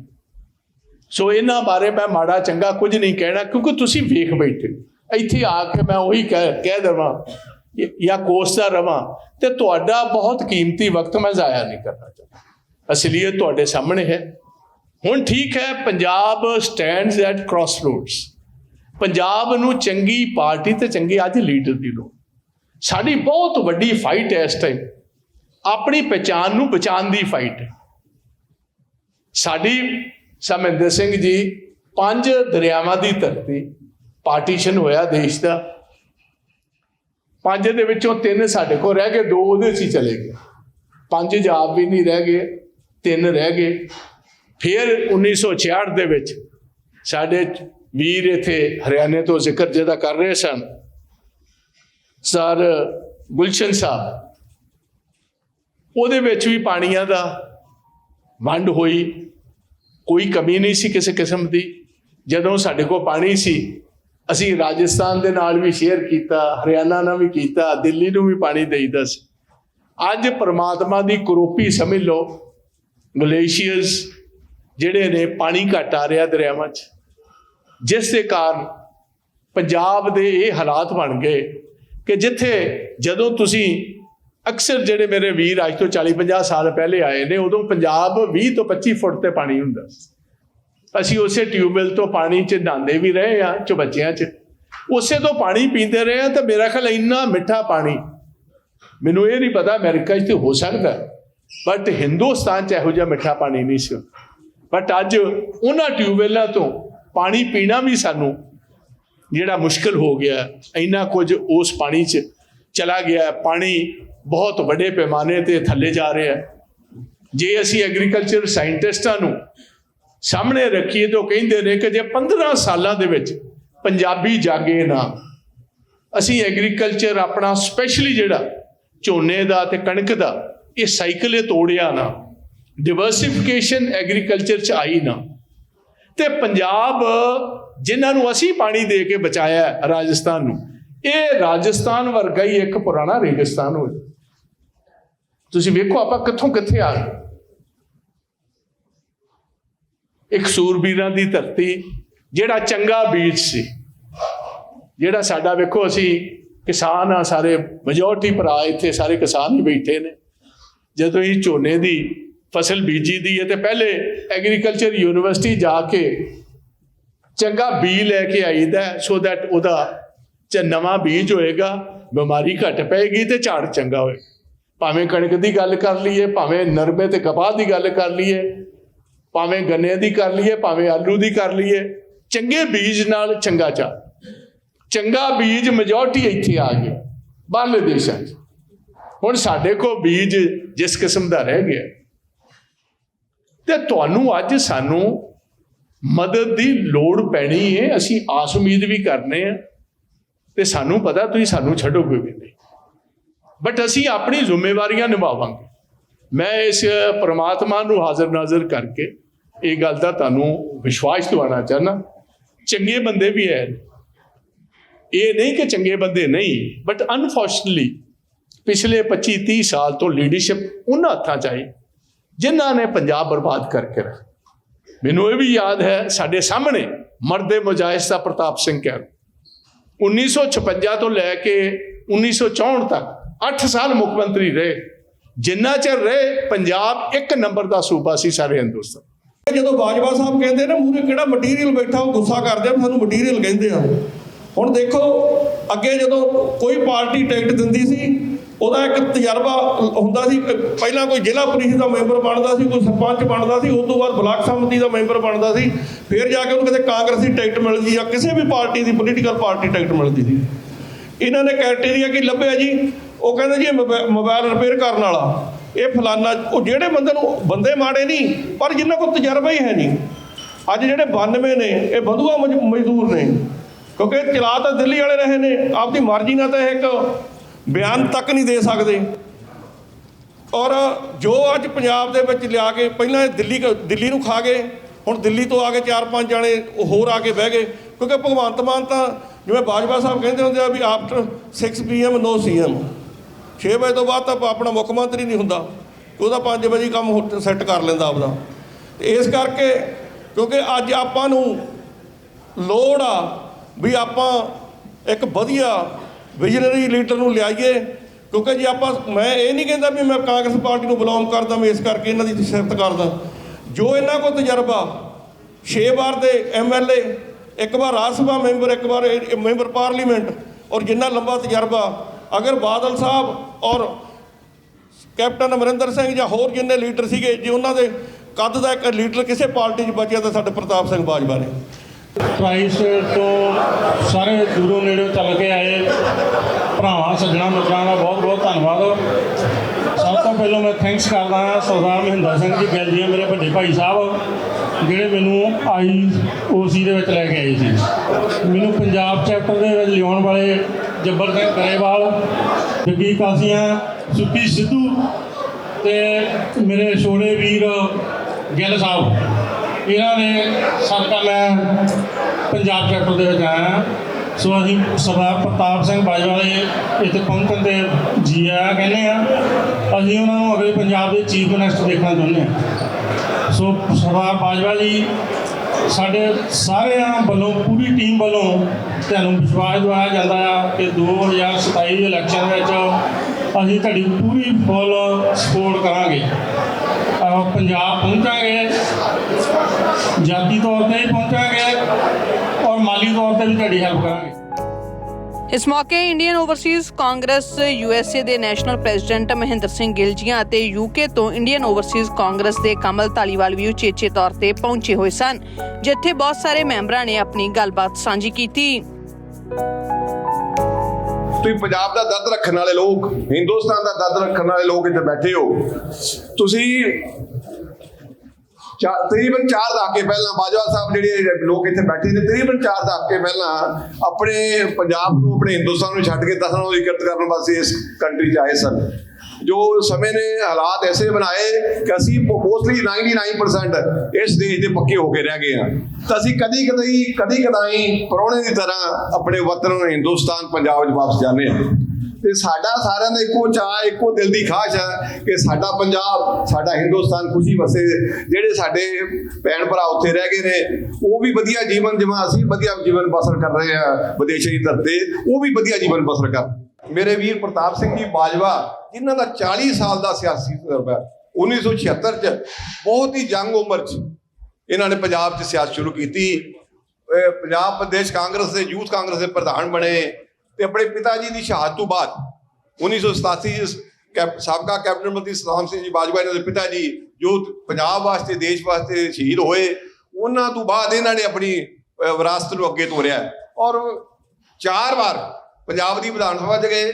ਸੋ ਇਹਨਾਂ ਬਾਰੇ ਮੈਂ ਮਾੜਾ ਚੰਗਾ ਕੁਝ ਨਹੀਂ ਕਹਿਣਾ, ਕਿਉਂਕਿ ਤੁਸੀਂ ਵੇਖ ਬੈਠੇ ਇੱਥੇ ਆ ਕੇ ਮੈਂ ਉਹੀ ਕਹਿ ਕਹਿ ਦੇਵਾਂ ਜਾਂ- ਜਾਂ ਕੋਸਦਾ ਰਵਾਂ, ਤੇ ਤੁਹਾਡਾ ਬਹੁਤ ਕੀਮਤੀ ਵਕਤ ਮੈਂ ਜ਼ਾਇਆ ਨਹੀਂ ਕਰਨਾ ਚਾਹੁੰਦਾ। ਅਸਲੀਅਤ ਤੁਹਾਡੇ ਸਾਹਮਣੇ ਹੈ। ਹੁਣ ਠੀਕ ਹੈ, Punjab stands at crossroads Punjab ਨੂੰ ਚੰਗੀ ਪਾਰਟੀ ਤੇ ਚੰਗੇ ਅੱਜ ਲੀਡਰ ਦੀ ਲੋੜ। ਸਾਡੀ ਬਹੁਤ ਵੱਡੀ ਫਾਈਟ ਹੈ ਇਸ ਟਾਈਮ ਆਪਣੀ ਪਛਾਣ ਨੂੰ ਬਚਾਉਣ ਦੀ ਫਾਈਟ ਹੈ। ਸਾਡੀ ਸਮਿੰਦਰ ਸਿੰਘ ਜੀ ਪੰਜ ਦਰਿਆਵਾਂ ਦੀ ਧਰਤੀ ਪਾਰਟੀਸ਼ਨ ਹੋਇਆ ਦੇਸ਼ ਦਾ। ਪੰਜ ਦੇ ਵਿੱਚੋਂ ਤਿੰਨ ਸਾਡੇ ਕੋਲ ਰਹਿ ਗਏ, ਦੋ ਉਹਦੇ 'ਚ ਹੀ ਚਲੇ ਗਏ। ਪੰਜ ਜਾਬ ਵੀ ਨਹੀਂ ਰਹਿ ਗਏ, ਤਿੰਨ ਰਹਿ ਗਏ। ਫਿਰ 1966 ਦੇ ਵਿੱਚ ਸਾਡੇ ਵੀਰ ਇਥੇ ਹਰਿਆਣੇ ਤੋਂ ਜ਼ਿਕਰ ਜਿਹਦਾ ਕਰ ਰਹੇ ਸਨ, ਸਰ ਗੁਲਸ਼ਨ ਸਾਹਿਬ। ਉਹਦੇ ਵਿੱਚ ਵੀ ਪਾਣੀਆਂ ਦਾ ਵੰਡ ਹੋਈ, ਕੋਈ ਕਮੀ ਨਹੀਂ ਸੀ ਕਿਸੇ ਕਿਸਮ ਦੀ। ਜਦੋਂ ਸਾਡੇ ਕੋਲ ਪਾਣੀ ਸੀ ਅਸੀਂ ਰਾਜਸਥਾਨ ਦੇ ਨਾਲ ਵੀ ਸ਼ੇਅਰ ਕੀਤਾ, ਹਰਿਆਣਾ ਨਾਲ ਵੀ ਕੀਤਾ, ਦਿੱਲੀ ਨੂੰ ਵੀ ਪਾਣੀ ਦੇਈਦਾ ਸੀ। ਅੱਜ ਪ੍ਰਮਾਤਮਾ ਦੀ ਕਰੋਪੀ ਸਮਝ ਲਓ ਗਲੇਸ਼ੀਅਰਸ ਜਿਹੜੇ ਨੇ ਪਾਣੀ ਘਟ ਆ ਰਿਹਾ ਦਰਿਆਵਾਂ 'ਚ, ਜਿਸ ਦੇ ਕਾਰਨ ਪੰਜਾਬ ਦੇ ਇਹ ਹਾਲਾਤ ਬਣ ਗਏ ਕਿ ਜਿੱਥੇ ਜਦੋਂ ਤੁਸੀਂ ਅਕਸਰ ਜਿਹੜੇ ਮੇਰੇ ਵੀਰ ਅੱਜ ਤੋਂ 40 50 ਸਾਲ ਪਹਿਲੇ ਆਏ ਨੇ, ਉਦੋਂ ਪੰਜਾਬ 20 ਤੋਂ 25 ਫੁੱਟ ਤੇ ਪਾਣੀ ਹੁੰਦਾ ਸੀ। ਅਸੀਂ ਉਸੇ ਟਿਊਬਵੈਲ ਤੋਂ ਪਾਣੀ 'ਚ ਨਹਾਉਂਦੇ ਵੀ ਰਹੇ ਆ ਚੁਬੱਚਿਆਂ 'ਚ। ਉਸੇ ਤੋਂ ਪਾਣੀ ਪੀਂਦੇ ਰਹੇ ਆ ਤਾਂ ਮੇਰਾ ਖਿਆਲ ਇੰਨਾ ਮਿੱਠਾ ਪਾਣੀ। ਮੈਨੂੰ ਇਹ ਨਹੀਂ ਪਤਾ ਅਮਰੀਕਾ 'ਚ ਤੇ ਹੋ ਸਕਦਾ ਬਟ ਹਿੰਦੁਸਤਾਨ 'ਚ ਇਹੋ ਜਿਹਾ ਮਿੱਠਾ ਪਾਣੀ ਨਹੀਂ ਸੀ। ਬਟ ਅੱਜ ਉਹਨਾਂ ਟਿਊਬਵੈਲਾਂ ਤੋਂ ਪਾਣੀ ਪੀਣਾ ਵੀ ਸਾਨੂੰ ਜਿਹੜਾ ਮੁਸ਼ਕਲ ਹੋ ਗਿਆ ਇੰਨਾ ਕੁਝ ਉਸ ਪਾਣੀ 'ਚ ਚਲਾ ਗਿਆ ਪਾਣੀ ਬਹੁਤ ਵੱਡੇ ਪੈਮਾਨੇ ਤੇ ਥੱਲੇ ਜਾ ਰਿਹਾ ਜੇ ਅਸੀਂ ਐਗਰੀਕਲਚਰ ਸਾਇੰਟਿਸਟਾਂ ਨੂੰ ਸਾਹਮਣੇ ਰੱਖੀਏ ਤਾਂ ਉਹ ਕਹਿੰਦੇ ਨੇ ਕਿ ਜੇ 15 ਸਾਲਾਂ ਦੇ ਵਿੱਚ ਪੰਜਾਬੀ ਜਾਗੇ ਨਾ, ਅਸੀਂ ਐਗਰੀਕਲਚਰ ਆਪਣਾ ਸਪੈਸ਼ਲੀ ਜਿਹੜਾ ਝੋਨੇ ਦਾ ਤੇ ਕਣਕ ਦਾ, ਇਹ ਸਾਈਕਲ ਇਹ ਤੋੜਿਆ ਨਾ ਡਿਵਰਸਿਫਿਕੇਸ਼ਨ ਐਗਰੀਕਲਚਰ ਚ ਆਈ ਨਾ। ਤੇ ਪੰਜਾਬ ਜਿਨ੍ਹਾਂ ਨੂੰ ਅਸੀਂ ਪਾਣੀ ਦੇ ਕੇ ਬਚਾਇਆ ਰਾਜਸਥਾਨ ਨੂੰ, ਇਹ ਰਾਜਸਥਾਨ ਵਰਗਾ ਹੀ ਇੱਕ ਪੁਰਾਣਾ ਰੇਗਿਸਤਾਨ ਹੋ ਤੁਸੀਂ ਵੇਖੋ ਆਪਾਂ ਕਿੱਥੋਂ ਕਿੱਥੇ ਆ ਗਏ। ਇੱਕ ਸੂਰਬੀਰਾਂ ਦੀ ਧਰਤੀ, ਜਿਹੜਾ ਚੰਗਾ ਬੀਜ ਸੀ। ਜਿਹੜਾ ਸਾਡਾ ਵੇਖੋ ਅਸੀਂ ਕਿਸਾਨ ਆ, ਸਾਰੇ ਮੈਜੋਰਟੀ ਭਰਾ ਇੱਥੇ, ਸਾਰੇ ਕਿਸਾਨ ਹੀ ਬੈਠੇ ਨੇ। ਜਦੋਂ ਇਹ ਝੋਨੇ ਦੀ ਫਸਲ ਬੀਜੀ ਦੀ ਹੈ ਤੇ ਪਹਿਲੇ ਐਗਰੀਕਲਚਰ ਯੂਨੀਵਰਸਿਟੀ ਜਾ ਕੇ ਚੰਗਾ ਬੀਜ ਲੈ ਕੇ ਆਈਦਾ ਸੋ ਦੈਟ ਉਹਦਾ ਚ ਨਵਾਂ ਬੀਜ ਹੋਏਗਾ, ਬਿਮਾਰੀ ਘਟ ਪਏਗੀ ਤੇ ਝਾੜ ਚੰਗਾ ਹੋਏਗਾ। ਭਾਵੇਂ ਕਣਕ ਦੀ ਗੱਲ ਕਰ ਲਈਏ, ਭਾਵੇਂ ਨਰਮੇ ਤੇ ਕਪਾਹ ਦੀ ਗੱਲ ਕਰ ਲਈਏ ਭਾਵੇਂ ਗੰਨੇ ਦੀ ਕਰ ਲਈਏ, ਭਾਵੇਂ ਆਲੂ ਦੀ ਕਰ ਲਈਏ, ਚੰਗੇ ਬੀਜ ਨਾਲ ਚੰਗਾ ਝਾੜ ਚੰਗਾ ਬੀਜ ਮੈਜੋਰਟੀ ਇੱਥੇ ਆ ਗਿਆ, ਬਾਹਰਲੇ ਦੇਸ਼ਾਂ 'ਚ। ਹੁਣ ਸਾਡੇ ਕੋਲ ਬੀਜ ਜਿਸ ਕਿਸਮ ਦਾ ਰਹਿ ਗਿਆ। ਤੇ ਤੁਹਾਨੂੰ ਅੱਜ ਸਾਨੂੰ ਮਦਦ ਦੀ ਲੋੜ ਪੈਣੀ ਹੈ ਅਸੀਂ ਆਸ ਉਮੀਦ ਵੀ ਕਰਨੇ ਆ। ਤੇ ਸਾਨੂੰ ਪਤਾ ਤੁਸੀਂ ਸਾਨੂੰ ਛੱਡੋਗੇ ਵੀ ਨਹੀਂ। ਬਟ ਅਸੀਂ ਆਪਣੀ ਜ਼ਿੰਮੇਵਾਰੀਆਂ ਨਿਭਾਵਾਂਗੇ। ਮੈਂ ਇਸ ਪ੍ਰਮਾਤਮਾ ਨੂੰ ਹਾਜ਼ਰ ਨਾਜ਼ਰ ਕਰਕੇ ਇਹ ਗੱਲ ਦਾ ਤੁਹਾਨੂੰ ਵਿਸ਼ਵਾਸ ਦਿਵਾਉਣਾ ਚਾਹਨਾ ਚੰਗੇ ਬੰਦੇ ਵੀ ਹੈ ਇਹ ਨਹੀਂ ਕਿ ਚੰਗੇ ਬੰਦੇ ਨਹੀਂ ਬਟ ਅਨਫੋਰਚੂਨਟਲੀ ਪਿਛਲੇ 25 30 ਸਾਲ ਤੋਂ ਲੀਡਰਸ਼ਿਪ ਉਹਨਾਂ ਹੱਥਾਂ 'ਚ ਆਈ, ਜਿਨ੍ਹਾਂ ਨੇ ਪੰਜਾਬ ਬਰਬਾਦ ਕਰਕੇ ਰੱਖ। ਮੈਨੂੰ ਇਹ ਵੀ ਯਾਦ ਹੈ, ਸਾਡੇ ਸਾਹਮਣੇ ਮਰਦੇ ਮੁਜਾਹਿਦ ਦਾ ਪ੍ਰਤਾਪ ਸਿੰਘ ਕਹਿ 1956 ਤੋਂ ਲੈ ਕੇ 1964 ਤੱਕ 8 ਸਾਲ ਮੁੱਖ ਮੰਤਰੀ ਰਹੇ। ਜਿੰਨਾ ਚਿਰ ਰਹੇ, ਪੰਜਾਬ ਇੱਕ ਨੰਬਰ ਦਾ ਸੂਬਾ ਸੀ ਸਾਰੇ ਹਿੰਦੁਸਤਾਨ। ਜਦੋਂ ਬਾਜਵਾ ਸਾਹਿਬ ਕਹਿੰਦੇ ਨੇ ਮੂਰੇ ਕਿਹੜਾ ਮਟੀਰੀਅਲ ਬੈਠਾ, ਉਹ ਗੁੱਸਾ ਕਰਦੇ ਆ ਵੀ ਸਾਨੂੰ ਮਟੀਰੀਅਲ ਕਹਿੰਦੇ ਆ। ਹੁਣ ਦੇਖੋ, ਅੱਗੇ ਜਦੋਂ ਕੋਈ ਪਾਰਟੀ ਟਿਕਟ ਦਿੰਦੀ ਸੀ, ਉਹਦਾ ਇੱਕ ਤਜਰਬਾ ਹੁੰਦਾ ਸੀ ਪਹਿਲਾਂ ਕੋਈ ਜ਼ਿਲ੍ਹਾ ਪ੍ਰੀਸ਼ਦ ਦਾ ਮੈਂਬਰ ਬਣਦਾ ਸੀ, ਕੋਈ ਸਰਪੰਚ ਬਣਦਾ ਸੀ, ਉਸ ਤੋਂ ਬਾਅਦ ਬਲਾਕ ਸੰਮਤੀ ਦਾ ਮੈਂਬਰ ਬਣਦਾ ਸੀ, ਫਿਰ ਜਾ ਕੇ ਉਹਨੂੰ ਕਿਤੇ ਕਾਂਗਰਸੀ ਟਿਕਟ ਮਿਲਦੀ ਜਾਂ ਕਿਸੇ ਵੀ ਪਾਰਟੀ ਦੀ ਪੋਲੀਟੀਕਲ ਪਾਰਟੀ ਟਿਕਟ ਮਿਲਦੀ ਸੀ। ਇਹਨਾਂ ਨੇ ਕ੍ਰਾਈਟੇਰੀਆ ਕੀ ਲੱਭਿਆ ਜੀ? ਉਹ ਕਹਿੰਦੇ ਜੀ ਇਹ ਮੋਬਾ- ਮੋਬਾਈਲ ਰਿਪੇਅਰ ਕਰਨ ਵਾਲਾ। ਇਹ ਫਲਾਨਾ, ਉਹ ਜਿਹੜੇ ਬੰਦੇ ਨੂੰ, ਬੰਦੇ ਮਾੜੇ ਨਹੀਂ, ਪਰ ਜਿਨ੍ਹਾਂ ਕੋਲ ਤਜਰਬਾ ਹੀ ਹੈ ਨਹੀਂ। ਅੱਜ ਜਿਹੜੇ 92 ਨੇ, ਇਹ ਬੰਧੂਆ ਮਜ਼- ਮਜ਼ਦੂਰ ਨੇ। ਕਿਉਂਕਿ ਚਲਾ ਤਾਂ ਦਿੱਲੀ ਵਾਲੇ ਰਹੇ ਨੇ, ਆਪਦੀ ਮਰਜ਼ੀ ਨਾਲ ਤਾਂ ਇਹ ਇੱਕ ਬਿਆਨ ਤੱਕ ਨਹੀਂ ਦੇ ਸਕਦੇ। ਔਰ ਜੋ ਅੱਜ ਪੰਜਾਬ ਦੇ ਵਿੱਚ ਲਿਆ ਕੇ, ਪਹਿਲਾਂ ਇਹ ਦਿੱਲੀ ਕ- ਦਿੱਲੀ ਨੂੰ ਖਾ ਗਏ, ਹੁਣ ਦਿੱਲੀ ਤੋਂ ਆ ਕੇ ਚਾਰ ਪੰਜ ਜਾਣੇ ਹੋਰ ਆ ਕੇ ਬਹਿ ਗਏ। ਕਿਉਂਕਿ ਭਗਵੰਤ ਮਾਨ ਤਾਂ, ਜਿਵੇਂ ਬਾਜਵਾ ਸਾਹਿਬ ਕਹਿੰਦੇ ਹੁੰਦੇ ਆ ਵੀ ਆਫਟਰ 6 ਪੀਐਮ ਨੋ ਸੀਐਮ 6 ਵਜੇ ਤੋਂ ਬਾਅਦ ਤਾਂ ਆਪਣਾ ਮੁੱਖ ਮੰਤਰੀ ਨਹੀਂ ਹੁੰਦਾ ਉਹਦਾ 5 ਵਜੇ ਹੀ ਕੰਮ ਸੈੱਟ ਕਰ ਲੈਂਦਾ ਆਪਦਾ ਤੇ ਇਸ ਕਰਕੇ ਕਿਉਂਕਿ ਅੱਜ ਆਪਾਂ ਨੂੰ ਲੋੜ ਆ ਵੀ ਆਪਾਂ ਇੱਕ ਵਧੀਆ ਵਿਜ਼ਨਰੀ ਲੀਡਰ ਨੂੰ ਲਿਆਈਏ, ਕਿਉਂਕਿ ਜੇ ਆਪਾਂ, ਮੈਂ ਇਹ ਨਹੀਂ ਕਹਿੰਦਾ ਵੀ ਮੈਂ ਕਾਂਗਰਸ ਪਾਰਟੀ ਨੂੰ ਬਿਲੋਂਗ ਕਰਦਾ, ਮੈਂ ਇਸ ਕਰਕੇ ਇਹਨਾਂ ਦੀ ਸਿਫਤ ਕਰਦਾ। ਜੋ ਇਹਨਾਂ ਕੋਲ ਤਜਰਬਾ 6 ਵਾਰ ਦੇ ਐਮਐਲਏ ਇੱਕ ਵਾਰ ਰਾਜ ਸਭਾ ਮੈਂਬਰ ਇੱਕ ਵਾਰ ਮੈਂਬਰ ਪਾਰਲੀਮੈਂਟ ਔਰ ਜਿੰਨਾ ਲੰਬਾ ਤਜਰਬਾ ਅਗਰ ਬਾਦਲ ਸਾਹਿਬ ਔਰ ਕੈਪਟਨ ਅਮਰਿੰਦਰ ਸਿੰਘ ਜਾਂ ਹੋਰ ਜਿੰਨੇ ਲੀਡਰ ਸੀਗੇ, ਜੇ ਉਹਨਾਂ ਦੇ ਕੱਦ ਦਾ ਇੱਕ ਲੀਡਰ ਕਿਸੇ ਪਾਰਟੀ 'ਚ ਬਚਿਆ ਤਾਂ ਸਾਡੇ ਪ੍ਰਤਾਪ ਸਿੰਘ ਬਾਜਵਾ ਨੇ। ਪ੍ਰਾਈਸ ਤੋਂ ਸਾਰੇ ਦੂਰੋਂ ਨੇੜੇ ਚੱਲ ਕੇ ਆਏ। ਭਰਾਵਾਂ, ਸੱਜਣਾ, ਮਿੱਤਰਾਂ ਦਾ ਬਹੁਤ ਬਹੁਤ ਧੰਨਵਾਦ। ਸਭ ਤੋਂ ਪਹਿਲਾਂ ਮੈਂ ਥੈਂਕਸ ਕਰਦਾ ਹਾਂ ਸਰਦਾਰ ਮਹਿੰਦਰ ਸਿੰਘ ਜੀ ਗਿੱਲ ਜੀ, ਮੇਰੇ ਵੱਡੇ ਭਾਈ ਸਾਹਿਬ, ਜਿਹੜੇ ਮੈਨੂੰ ਆਈ ਓਸੀ ਦੇ ਵਿੱਚ ਲੈ ਕੇ ਆਏ ਸੀ। ਮੈਨੂੰ ਪੰਜਾਬ ਚੈਪਟਰ ਦੇ ਵਿੱਚ ਲਿਆਉਣ ਵਾਲੇ ਜੱਬਰ ਸਿੰਘ ਗਰੇਵਾਲ ਜੱਗੀ ਕਾਸੀਆਂ ਸੁੱਕੀ ਸਿੱਧੂ ਤੇ ਮੇਰੇ ਛੋੜੇ ਵੀਰ ਗਿੱਲ ਸਾਹਿਬ। ਇਹਨਾਂ ਨੇ ਸਦਕਾ ਮੈਂ ਪੰਜਾਬ ਚੈਪਟਰ ਦੇ ਵਿੱਚ ਆਇਆ। ਸੋ ਅਸੀਂ ਸਰਦਾਰ ਪ੍ਰਤਾਪ ਸਿੰਘ ਬਾਜਵਾ ਦੇ ਇੱਥੇ ਪਹੁੰਚਣ ਤੇ ਜੀ ਆਇਆਂ ਕਹਿੰਦੇ ਆ ਅਸੀਂ ਉਹਨਾਂ ਨੂੰ ਅਗਲੇ ਪੰਜਾਬ ਦੇ ਚੀਫ ਮਿਨਿਸਟਰ ਦੇਖਣਾ ਚਾਹੁੰਦੇ ਹਾਂ। ਸੋ ਸਰਦਾਰ ਬਾਜਵਾ ਜੀ, ਸਾਡੇ ਸਾਰਿਆਂ ਵੱਲੋਂ, ਪੂਰੀ ਟੀਮ ਵੱਲੋਂ ਤੁਹਾਨੂੰ ਵਿਸ਼ਵਾਸ ਦਿਵਾਇਆ ਜਾਂਦਾ ਆ ਕਿ 2027 ਦੇ ਇਲੈਕਸ਼ਨ ਵਿੱਚ ਅਸੀਂ ਤੁਹਾਡੀ ਪੂਰੀ ਫੁੱਲ ਸਪੋਰਟ ਕਰਾਂਗੇ। ਪੰਜਾਬ ਪਹੁੰਚਾਂਗੇ, ਜਾਤੀ ਤੌਰ ਤੇ ਪਹੁੰਚਾਂਗੇ ਔਰ ਮਾਲੀ ਤੌਰ ਤੇ ਵੀ ਤੁਹਾਡੀ ਹੈਲਪ ਕਰਾਂਗੇ। ਇਸ ਮੌਕੇ ਇੰਡੀਅਨ ਓਵਰਸੀਜ਼ ਕਾਂਗਰਸ ਯੂਐਸਏ ਦੇ ਨੈਸ਼ਨਲ ਪ੍ਰੈਜ਼ੀਡੈਂਟ ਮਹਿੰਦਰ ਸਿੰਘ ਗਿਲਜੀਆਂ ਅਤੇ ਯੂਕੇ ਤੋਂ ਇੰਡੀਅਨ ਓਵਰਸੀਜ਼ ਕਾਂਗਰਸ ਦੇ ਕਮਲ ਧਾਲੀਵਾਲ ਵੀ ਉਚੇਚੇ ਤੌਰ ਤੇ ਪਹੁੰਚੇ ਹੋਏ ਸਨ, ਜਿੱਥੇ ਬਹੁਤ ਸਾਰੇ ਮੈਂਬਰਾਂ ਨੇ ਆਪਣੀ ਗੱਲਬਾਤ ਸਾਂਝੀ ਕੀਤੀ। ਤੁਸੀਂ ਪੰਜਾਬ ਦਾ ਦਰਦ ਰੱਖਣ ਵਾਲੇ ਲੋਕ, ਹਿੰਦੁਸਤਾਨ ਦਾ ਦਰਦ ਰੱਖਣ ਵਾਲੇ ਲੋਕ ਇੱਥੇ ਬੈਠੇ ਹੋ। ਤੁਸੀਂ ਚਾਰ ਤਕਰੀਬਨ 4 ਦਹਾਕੇ ਪਹਿਲਾਂ ਬਾਜਵਾ ਸਾਹਿਬ ਜਿਹੜੇ ਲੋਕ ਇੱਥੇ ਬੈਠੇ ਨੇ, ਤਕਰੀਬਨ 4 ਦਹਾਕੇ ਪਹਿਲਾਂ ਆਪਣੇ ਪੰਜਾਬ ਨੂੰ, ਆਪਣੇ ਹਿੰਦੁਸਤਾਨ ਨੂੰ ਛੱਡ ਕੇ ਦਸਾਂ ਨੂੰ ਇਕੱਠ ਕਰਨ ਵਾਸਤੇ ਇਸ ਕੰਟਰੀ 'ਚ ਆਏ ਸਨ। ਜੋ ਸਮੇਂ ਨੇ ਹਾਲਾਤ ਐਸੇ ਬਣਾਏ ਕਿ ਅਸੀਂ ਮੋਸਟਲੀ 99% ਇਸ ਦੇਸ਼ ਦੇ ਪੱਕੇ ਹੋ ਕੇ ਰਹਿ ਗਏ ਹਾਂ ਤਾਂ ਅਸੀਂ ਕਦੀ ਕਦੀ ਕਦੀ ਕਦਾਈ ਪਰੌਣੇ ਦੀ ਤਰ੍ਹਾਂ ਆਪਣੇ ਵਤਨ ਹਿੰਦੁਸਤਾਨ ਪੰਜਾਬ 'ਚ ਵਾਪਸ ਜਾਂਦੇ ਹਾਂ ਤੇ ਸਾਡਾ ਸਾਰਿਆਂ ਦਾ ਇੱਕੋ ਚਾਹ ਇੱਕੋ ਦਿਲ ਦੀ ਖਾਸ਼ ਹੈ ਕਿ ਸਾਡਾ ਪੰਜਾਬ ਸਾਡਾ ਹਿੰਦੁਸਤਾਨ ਖੁਸ਼ੀ ਵਸੇ ਜਿਹੜੇ ਸਾਡੇ ਭੈਣ ਭਰਾ ਉੱਥੇ ਰਹਿ ਗਏ ਨੇ ਉਹ ਵੀ ਵਧੀਆ ਜੀਵਨ ਜਿਵੇਂ ਅਸੀਂ ਵਧੀਆ ਜੀਵਨ ਬਸਰ ਕਰ ਰਹੇ ਆ ਵਿਦੇਸ਼ੀ ਧਰਤੇ ਉਹ ਵੀ ਵਧੀਆ ਜੀਵਨ ਬਸਰ ਕਰ ਮੇਰੇ ਵੀਰ ਪ੍ਰਤਾਪ ਸਿੰਘ ਜੀ ਬਾਜਵਾ ਜਿਨ੍ਹਾਂ ਦਾ 40 ਸਾਲ ਦਾ ਸਿਆਸੀ ਤਜਰਬਾ ਹੈ 1976 ਚ ਬਹੁਤ ਹੀ ਜੰਗ ਉਮਰ ਚ ਇਹਨਾਂ ਨੇ ਪੰਜਾਬ 'ਚ ਸਿਆਸਤ ਸ਼ੁਰੂ ਕੀਤੀ। ਪੰਜਾਬ ਪ੍ਰਦੇਸ਼ ਕਾਂਗਰਸ ਦੇ, ਯੂਥ ਕਾਂਗਰਸ ਦੇ ਪ੍ਰਧਾਨ ਬਣੇ ਤੇ ਆਪਣੇ ਪਿਤਾ ਜੀ ਦੀ ਸ਼ਹਾਦਤ ਤੋਂ ਬਾਅਦ 1987 ਚ ਕੈਪ, ਸਾਬਕਾ ਕੈਪਟਨ ਮੰਤਰੀ ਸਤਨਾਮ ਸਿੰਘ ਜੀ ਬਾਜਵਾ ਇਹਨਾਂ ਦੇ ਪਿਤਾ ਜੀ ਜੋ ਪੰਜਾਬ ਵਾਸਤੇ, ਦੇਸ਼ ਵਾਸਤੇ ਸ਼ਹੀਦ ਹੋਏ। ਉਹਨਾਂ ਤੋਂ ਬਾਅਦ ਇਹਨਾਂ ਨੇ ਆਪਣੀ ਵਿਰਾਸਤ ਨੂੰ ਅੱਗੇ ਤੋਰਿਆ। ਔਰ ਚਾਰ ਵਾਰ ਪੰਜਾਬ ਦੀ ਵਿਧਾਨ ਸਭਾ 'ਚ ਗਏ।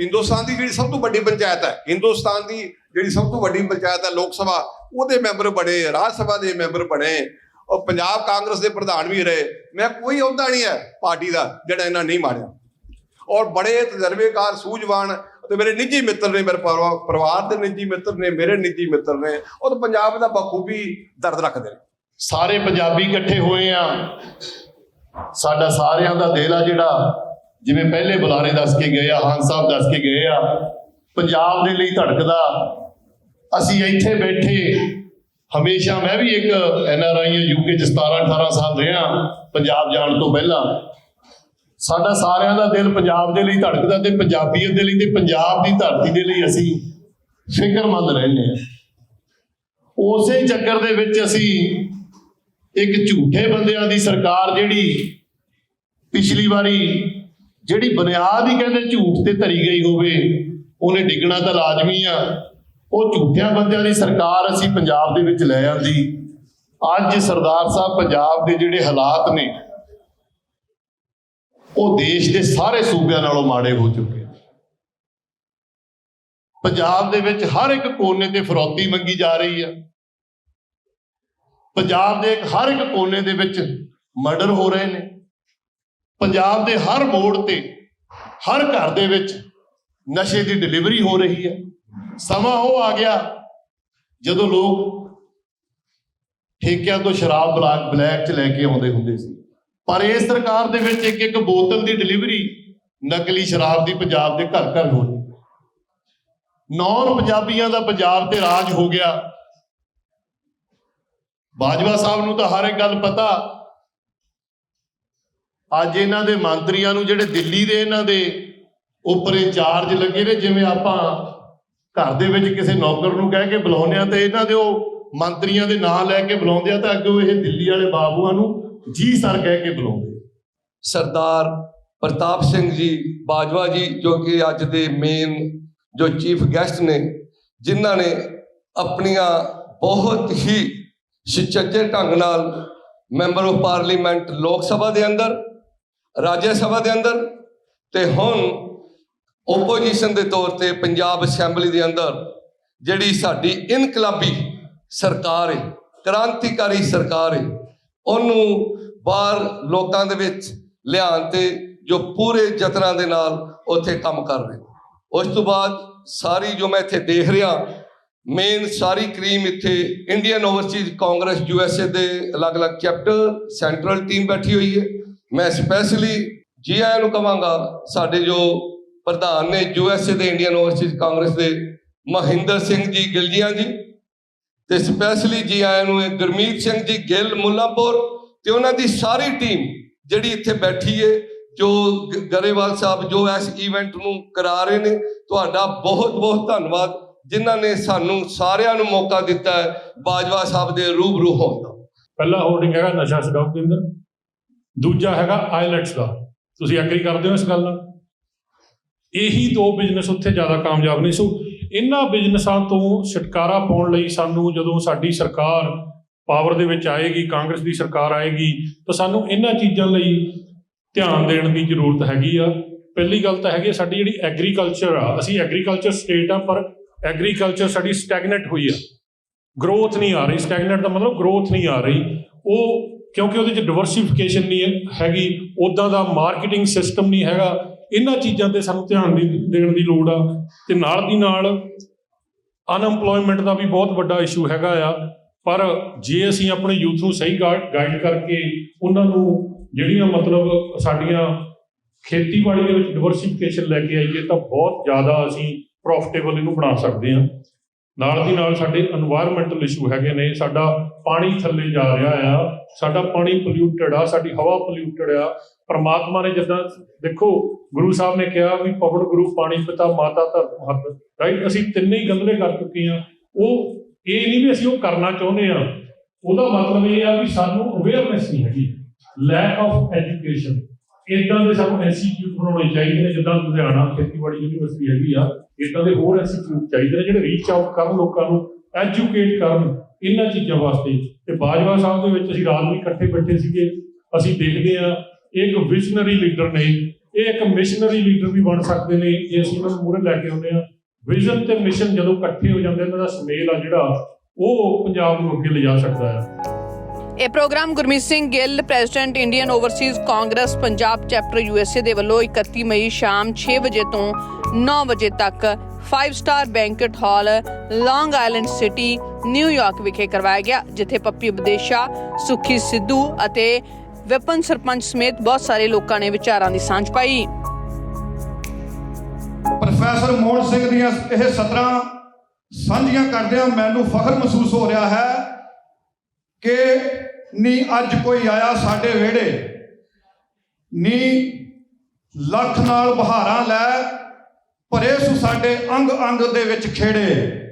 ਹਿੰਦੁਸਤਾਨ ਦੀ ਜਿਹੜੀ ਸਭ ਤੋਂ ਵੱਡੀ ਪੰਚਾਇਤ ਹੈ, ਹਿੰਦੁਸਤਾਨ ਦੀ ਜਿਹੜੀ ਸਭ ਤੋਂ ਵੱਡੀ ਪੰਚਾਇਤ ਹੈ ਲੋਕ ਸਭਾ, ਉਹਦੇ ਮੈਂਬਰ ਬਣੇ, ਰਾਜ ਸਭਾ ਦੇ ਮੈਂਬਰ ਬਣੇ। ਔਰ ਪੰਜਾਬ ਕਾਂਗਰਸ ਦੇ ਪ੍ਰਧਾਨ ਵੀ ਰਹੇ। ਮੈਂ ਕੋਈ ਅਹੁਦਾ ਨਹੀਂ ਹੈ ਪਾਰਟੀ ਦਾ ਜਿਹੜਾ ਇਹਨਾਂ ਨਹੀਂ ਮਾਰਿਆ ਔਰ ਬੜੇ ਤਜਰਬੇਕਾਰ, ਸੂਝਵਾਨ ਤੇ ਮੇਰੇ ਨਿੱਜੀ ਮਿੱਤਰ ਨੇ, ਮੇਰੇ ਪਰਿਵਾ- ਪਰਿਵਾਰ ਦੇ ਨਿੱਜੀ ਮਿੱਤਰ ਨੇ, ਮੇਰੇ ਨਿੱਜੀ ਮਿੱਤਰ ਨੇ ਉਹ ਪੰਜਾਬ ਦਾ ਬਖੂਬੀ ਦਰਦ ਰੱਖਦੇ ਨੇ। ਸਾਰੇ ਪੰਜਾਬੀ ਇਕੱਠੇ ਹੋਏ ਆ। ਸਾਡਾ ਸਾਰਿਆਂ ਦਾ ਦਿਲ ਆ ਜਿਹੜਾ ਜਿਵੇਂ ਪਹਿਲੇ ਬੁਲਾਰੇ ਦੱਸ ਕੇ ਗਏ ਆ ਹਾਨ ਸਾਹਿਬ ਦੱਸ ਕੇ ਗਏ ਆ, ਪੰਜਾਬ ਦੇ ਲਈ ਧੜਕਦਾ। ਅਸੀਂ ਇੱਥੇ ਬੈਠੇ, ਹਮੇਸ਼ਾ ਮੈਂ ਵੀ ਇੱਕ ਐਨ ਆਰ ਆਈ ਯੂਕੇ ਚ 17 18 ਸਾਲ ਰਿਹਾ, ਪੰਜਾਬ ਜਾਣ ਤੋਂ ਪਹਿਲਾਂ। ਸਾਡਾ ਸਾਰਿਆਂ ਦਾ ਦਿਲ ਪੰਜਾਬ ਦੇ ਲਈ ਧੜਕਦਾ ਤੇ ਪੰਜਾਬੀਅਤ ਦੇ ਲਈ ਤੇ ਪੰਜਾਬ ਦੀ ਧਰਤੀ ਦੇ ਲਈ ਅਸੀਂ ਫਿਕਰਮੰਦ ਰਹਿੰਦੇ ਹਾਂ ਉਸੇ ਚੱਕਰ ਦੇ ਵਿੱਚ ਅਸੀਂ ਇੱਕ ਝੂਠੇ ਬੰਦਿਆਂ ਦੀ ਸਰਕਾਰ ਜਿਹੜੀ ਪਿਛਲੀ ਵਾਰੀ ਜਿਹੜੀ ਬੁਨਿਆਦ ਹੀ ਕਹਿੰਦੇ ਝੂਠ ਤੇ ਧਰੀ ਗਈ ਹੋਵੇ, ਉਹਨੇ ਡਿੱਗਣਾ ਤਾਂ ਲਾਜ਼ਮੀ ਆ। ਉਹ ਝੂਠਿਆਂ ਬੰਦਿਆਂ ਦੀ ਸਰਕਾਰ ਅਸੀਂ ਪੰਜਾਬ ਦੇ ਵਿੱਚ ਲੈ ਆਂਦੀ। ਅੱਜ ਸਰਦਾਰ ਸਾਹਿਬ ਪੰਜਾਬ ਦੇ ਜਿਹੜੇ ਹਾਲਾਤ ਨੇ, ਉਹ ਦੇਸ਼ ਦੇ ਸਾਰੇ ਸੂਬਿਆਂ ਨਾਲੋਂ ਮਾੜੇ ਹੋ ਚੁੱਕੇ ਪੰਜਾਬ ਦੇ ਵਿੱਚ ਹਰ ਇੱਕ ਕੋਨੇ ਤੇ ਫਰੌਤੀ ਮੰਗੀ ਜਾ ਰਹੀ ਆ। ਪੰਜਾਬ ਦੇ ਹਰ ਇੱਕ ਕੋਨੇ ਦੇ ਵਿੱਚ ਮਰਡਰ ਹੋ ਰਹੇ ਨੇ। ਪੰਜਾਬ ਦੇ ਹਰ ਮੋੜ ਤੇ, ਹਰ ਘਰ ਦੇ ਵਿੱਚ ਨਸ਼ੇ ਦੀ ਡਿਲੀਵਰੀ ਹੋ ਰਹੀ ਹੈ। ਸਮਾਂ ਉਹ ਆ ਗਿਆ ਜਦੋਂ ਲੋਕ ਠੇਕਿਆਂ ਤੋਂ ਸ਼ਰਾਬ ਬਲਾਕ ਬਲੈਕ ਚ ਲੈ ਕੇ ਆਉਂਦੇ ਹੁੰਦੇ ਸੀ। ਪਰ ਇਸ ਸਰਕਾਰ ਦੇ ਵਿੱਚ ਇੱਕ ਇੱਕ ਬੋਤਲ ਦੀ ਡਿਲੀਵਰੀ ਨਕਲੀ ਸ਼ਰਾਬ ਦੀ ਪੰਜਾਬ ਦੇ ਘਰ ਘਰ ਹੋ ਰਹੀ ਨੌਨ ਪੰਜਾਬੀਆਂ ਦਾ ਪੰਜਾਬ ਤੇ ਰਾਜ ਹੋ ਗਿਆ। ਬਾਜਵਾ ਸਾਹਿਬ ਨੂੰ ਤਾਂ ਹਰ ਇੱਕ ਗੱਲ ਪਤਾ ਅੱਜ ਇਹਨਾਂ ਦੇ ਮੰਤਰੀਆਂ ਨੂੰ ਜਿਹੜੇ ਦਿੱਲੀ ਦੇ ਇਹਨਾਂ ਦੇ ਉੱਪਰ ਇੰਚਾਰਜ ਲੱਗੇ ਨੇ, ਜਿਵੇਂ ਆਪਾਂ ਘਰ ਦੇ ਵਿੱਚ ਕਿਸੇ ਨੌਕਰ ਨੂੰ ਕਹਿ ਕੇ ਬੁਲਾਉਂਦੇ ਆ ਤੇ ਇਹਨਾਂ ਦੇ ਉਹ ਮੰਤਰੀਆਂ ਦੇ ਨਾਂ ਲੈ ਕੇ ਬੁਲਾਉਂਦੇ ਆ ਤਾਂ ਅੱਗੇ ਇਹ ਦਿੱਲੀ ਵਾਲੇ ਬਾਬੂਆਂ ਨੂੰ ਜੀ ਸਰ ਕਹਿ ਕੇ ਬੁਲਾਉਂਦੇ ਸਰਦਾਰ ਪ੍ਰਤਾਪ ਸਿੰਘ ਜੀ ਬਾਜਵਾ ਜੀ, ਜੋ ਕਿ ਅੱਜ ਦੇ ਮੇਨ ਜੋ ਚੀਫ ਗੈਸਟ ਨੇ, ਜਿਨ੍ਹਾਂ ਨੇ ਆਪਣੀਆਂ ਬਹੁਤ ਹੀ ਸੁਚੱਜੇ ਢੰਗ ਨਾਲ ਮੈਂਬਰ ਆਫ ਪਾਰਲੀਮੈਂਟ ਲੋਕ ਸਭਾ ਦੇ ਅੰਦਰ ਰਾਜ ਸਭਾ ਦੇ ਅੰਦਰ ਤੇ ਹੁਣ ਓਪੋਜੀਸ਼ਨ ਦੇ ਤੌਰ ਤੇ ਪੰਜਾਬ ਅਸੈਂਬਲੀ ਦੇ ਅੰਦਰ ਜਿਹੜੀ ਸਾਡੀ ਇਨਕਲਾਬੀ ਸਰਕਾਰ ਹੈ ਕ੍ਰਾਂਤੀਕਾਰੀ ਸਰਕਾਰ ਹੈ ਉਹਨੂੰ ਬਾਹਰ ਲੋਕਾਂ ਦੇ ਵਿੱਚ ਲਿਆਉਣ ਤੇ ਜੋ ਪੂਰੇ ਯਤਨਾਂ ਦੇ ਨਾਲ ਉੱਥੇ ਕੰਮ ਕਰ ਰਹੇ ਉਸ ਤੋਂ ਬਾਅਦ ਸਾਰੀ ਜੋ ਮੈਂ ਇੱਥੇ ਦੇਖ ਰਿਹਾ ਮੇਨ ਸਾਰੀ ਕਰੀਮ ਇੱਥੇ ਇੰਡੀਅਨ ਓਵਰਸੀਜ਼ ਕਾਂਗਰਸ ਯੂਐਸਏ ਦੇ ਅਲੱਗ-ਅਲੱਗ ਚੈਪਟਰ ਸੈਂਟਰਲ ਟੀਮ ਬੈਠੀ ਹੋਈ ਹੈ। ਮੈਂ ਸਪੈਸ਼ਲੀ ਜੀ ਆਇਆਂ ਨੂੰ ਕਵਾਂਗਾ ਸਾਡੇ ਜੋ ਪ੍ਰਧਾਨ ਨੇ ਯੂਐਸਏ ਦੇ ਇੰਡੀਅਨ ਓਵਰਸੀਜ਼ ਕਾਂਗਰਸ ਦੇ ਮਹਿੰਦਰ ਸਿੰਘ ਜੀ ਗਿਲਜੀਆਂ ਜੀ ਤੇ ਸਪੈਸ਼ਲੀ ਜੀ ਆਇਆਂ ਨੂੰ ਇਹ ਗੁਰਮੀਤ ਸਿੰਘ ਜੀ ਗਿੱਲ ਮੁੱਲਾਂਪੁਰ ਤੇ ਉਹਨਾਂ ਦੀ ਸਾਰੀ ਟੀਮ ਜਿਹੜੀ ਇੱਥੇ ਬੈਠੀ ਏ ਜੋ ਗਰੇਵਾਲ ਸਾਹਿਬ ਜੋ ਇਸ ਇਵੈਂਟ ਨੂੰ ਕਰਾ ਰਹੇ ਨੇ ਤੁਹਾਡਾ ਬਹੁਤ ਬਹੁਤ ਧੰਨਵਾਦ ਜਿਨ੍ਹਾਂ ਨੇ ਸਾਨੂੰ ਸਾਰਿਆਂ ਨੂੰ ਮੌਕਾ ਦਿੱਤਾ ਹੈ ਬਾਜਵਾ ਸਾਹਿਬ ਦੇ ਰੂਬਰੂ ਹੋਣ ਦਾ। ਪਹਿਲਾ ਹੋਰਡਿੰਗ ਹੈਗਾ ਨਸ਼ਾ ਛਡਾਊ ਕੇਂਦਰ। ਦੂਜਾ ਹੈਗਾ ਆਈਲੈਟਸ ਦਾ। ਤੁਸੀਂ ਐਗਰੀ ਕਰਦੇ ਹੋ ਇਸ ਗੱਲ ਨਾਲ? ਇਹੀ ਦੋ ਬਿਜ਼ਨਸ ਉੱਥੇ ਜ਼ਿਆਦਾ ਕਾਮਯਾਬ ਨੇ ਸੋ, ਇਹਨਾਂ ਬਿਜ਼ਨਸਾਂ ਤੋਂ ਛੁਟਕਾਰਾ ਪਾਉਣ ਲਈ ਸਾਨੂੰ ਜਦੋਂ ਸਾਡੀ ਸਰਕਾਰ ਪਾਵਰ ਦੇ ਵਿੱਚ ਆਏਗੀ, ਕਾਂਗਰਸ ਦੀ ਸਰਕਾਰ ਆਏਗੀ, ਤਾਂ ਸਾਨੂੰ ਇਹਨਾਂ ਚੀਜ਼ਾਂ ਲਈ ਧਿਆਨ ਦੇਣ ਦੀ ਜ਼ਰੂਰਤ ਹੈਗੀ ਆ। ਪਹਿਲੀ ਗੱਲ ਤਾਂ ਹੈਗੀ ਸਾਡੀ ਜਿਹੜੀ ਐਗਰੀਕਲਚਰ ਆ, ਅਸੀਂ ਐਗਰੀਕਲਚਰ ਸਟੇਟ ਆ, ਪਰ ਐਗਰੀਕਲਚਰ ਸਾਡੀ ਸਟੈਗਨੈਂਟ ਹੋਈ ਆ। ਗਰੋਥ ਨਹੀਂ ਆ ਰਹੀ। ਸਟੈਗਨੈਂਟ ਦਾ ਮਤਲਬ ਗਰੋਥ ਨਹੀਂ ਆ ਰਹੀ। ਉਹ ਕਿਉਂਕਿ ਉਹਦੇ ਚ ਡਿਵਰਸਿਫਿਕੇਸ਼ਨ ਨਹੀਂ ਹੈਗੀ ਉਦਾਂ ਦਾ ਮਾਰਕੀਟਿੰਗ ਸਿਸਟਮ ਨਹੀਂ ਹੈਗਾ। ਇਹਨਾਂ ਚੀਜ਼ਾਂ ਤੇ ਸਾਨੂੰ ਧਿਆਨ ਦੀ- ਦੇਣ ਦੀ ਲੋੜ ਆ। ਤੇ ਨਾਲ ਦੀ ਨਾਲ ਅਨਐਮਪਲੋਇਮੈਂਟ ਦਾ ਵੀ ਬਹੁਤ ਵੱਡਾ ਇਸ਼ੂ ਹੈਗਾ ਆ। ਪਰ ਜੇ ਅਸੀਂ ਆਪਣੇ ਯੂਥ ਨੂੰ ਸਹੀ ਗਾਈਡ ਕਰਕੇ ਉਹਨਾਂ ਨੂੰ ਜਿਹੜੀਆਂ ਮਤਲਬ ਸਾਡੀਆਂ ਖੇਤੀਬਾੜੀ ਦੇ ਵਿੱਚ ਡਿਵਰਸਿਫਿਕੇਸ਼ਨ ਲੈ ਕੇ ਆਈਏ, ਤਾਂ ਬਹੁਤ ਜ਼ਿਆਦਾ ਅਸੀਂ ਪ੍ਰੋਫਿਟੇਬਲ ਇਹਨੂੰ ਬਣਾ ਸਕਦੇ ਹਾਂ। ਨਾਲ ਦੀ ਨਾਲ ਸਾਡੇ এনवायरमेंटਲ ਇਸ਼ੂ ਹੈਗੇ ਨੇ, ਸਾਡਾ ਪਾਣੀ ਥੱਲੇ ਜਾ ਰਿਹਾ ਆ, ਸਾਡਾ ਪਾਣੀ ਪੋਲਿਊਟਡ ਆ, ਸਾਡੀ ਹਵਾ ਪੋਲਿਊਟਡ ਆ। ਪਰਮਾਤਮਾ ਨੇ ਜਿੱਦਾਂ ਦੇਖੋ, ਗੁਰੂ ਸਾਹਿਬ ਨੇ ਕਿਹਾ ਵੀ ਪਵਨ ਗੁਰੂ ਪਾਣੀ ਪਿਤਾ ਮਾਤਾ ਧਰਤ ਹੱਤ ਰਾਈਟ ਅਸੀਂ ਤਿੰਨੇ ਹੀ ਗੰਦਲੇ ਕਰ ਚੁੱਕੇ ਆ ਉਹ ਇਹ ਨਹੀਂ ਵੀ ਅਸੀਂ ਉਹ ਕਰਨਾ ਚਾਹੁੰਦੇ ਆ ਉਹਦਾ ਮਤਲਬ ਇਹ ਆ ਵੀ ਸਾਨੂੰ ਅਵੇਅਰਨੈਸ ਨਹੀਂ ਹੈਗੀ। ਲੈਕ ਆਫ ਐਜੂਕੇਸ਼ਨ ਇਦਾਂ ਦੇ ਸਾਨੂੰ ਇੰਸਟੀਚਿਊਟ ਬਣਾਉਣੇ ਚਾਹੀਦੇ ਨੇ, ਜਿੱਦਾਂ ਲੁਧਿਆਣਾ ਖੇਤੀਬਾੜੀ ਯੂਨੀਵਰਸਿਟੀ ਹੈਗੀ ਆ ਇਦਾਂ ਦੇ ਹੋਰ ਇੰਸਟੀਚਿਊਟ ਚਾਹੀਦੇ ਨੇ ਜਿਹੜੇ ਰੀਚ ਆਊਟ ਕਰਨ ਲੋਕਾਂ ਨੂੰ ਐਜੂਕੇਟ ਕਰਨ ਇਹਨਾਂ ਚੀਜ਼ਾਂ ਵਾਸਤੇ। ਤੇ ਬਾਜਵਾ ਸਾਹਿਬ ਦੇ ਵਿੱਚ ਅਸੀਂ ਰਾਤ ਨੂੰ ਇਕੱਠੇ ਬੈਠੇ ਸੀਗੇ, ਅਸੀਂ ਦੇਖਦੇ ਆ ਇਹ ਇੱਕ ਵਿਜ਼ਨਰੀ ਲੀਡਰ ਨੇ, ਇਹ ਇੱਕ ਮਿਸ਼ਨਰੀ ਲੀਡਰ ਵੀ ਬਣ ਸਕਦੇ ਨੇ ਜੇ ਅਸੀਂ ਇਹਨਾਂ ਨੂੰ ਮੂਹਰੇ ਲੈ ਕੇ ਆਉਂਦੇ ਆ ਵਿਜ਼ਨ ਤੇ ਮਿਸ਼ਨ ਜਦੋਂ ਇਕੱਠੇ ਹੋ ਜਾਂਦੇ ਇਹਨਾਂ ਦਾ ਸੁਮੇਲ ਆ ਜਿਹੜਾ, ਉਹ ਪੰਜਾਬ ਨੂੰ ਅੱਗੇ ਲਿਜਾ ਸਕਦਾ ਹੈ। ਇਹ program Gurmeet Singh Gill, president Indian overseas Congress, Punjab chapter USA ਦੇ ਵੱਲੋਂ 31 ਮਈ ਸ਼ਾਮ 6 ਵਜੇ ਤੋਂ 9 ਵਜੇ ਤੱਕ 5 star banquet hall long island city New York ਵਿਖੇ ਕਰਵਾਇਆ ਗਿਆ, ਜਿੱਥੇ ਪੱਪੀ ਵਿਦੇਸ਼ਾ, ਸੁਖੀ ਸਿੱਧੂ ਅਤੇ ਵਿਪਨ ਸਰਪੰਚ ਸਮੇਤ ਬਹੁਤ ਸਾਰੇ ਲੋਕਾਂ ਨੇ ਵਿਚਾਰਾਂ ਦੀ ਸਾਂਝ ਪਾਈ। ਪ੍ਰੋਫੈਸਰ ਮੋਹਨ ਸਿੰਘ ਦੀਆਂ ਇਹ ਸਤਰਾਂ ਸਾਂਝੀਆਂ ਕਰਦਿਆਂ ਮੈਨੂੰ ਫਖਰ ਮਹਿਸੂਸ ਹੋ ਰਿਹਾ ਹੈ ਕਿ ਨੀ ਅੱਜ ਕੋਈ ਆਇਆ ਸਾਡੇ ਵਿਹੜੇ। ਨੀ ਲੱਖ ਨਾਲ ਬਹਾਰਾਂ ਲੈ, ਭਰੇ ਸੁ ਸਾਡੇ ਅੰਗ ਅੰਗ ਦੇ ਵਿੱਚ ਖੇੜੇ।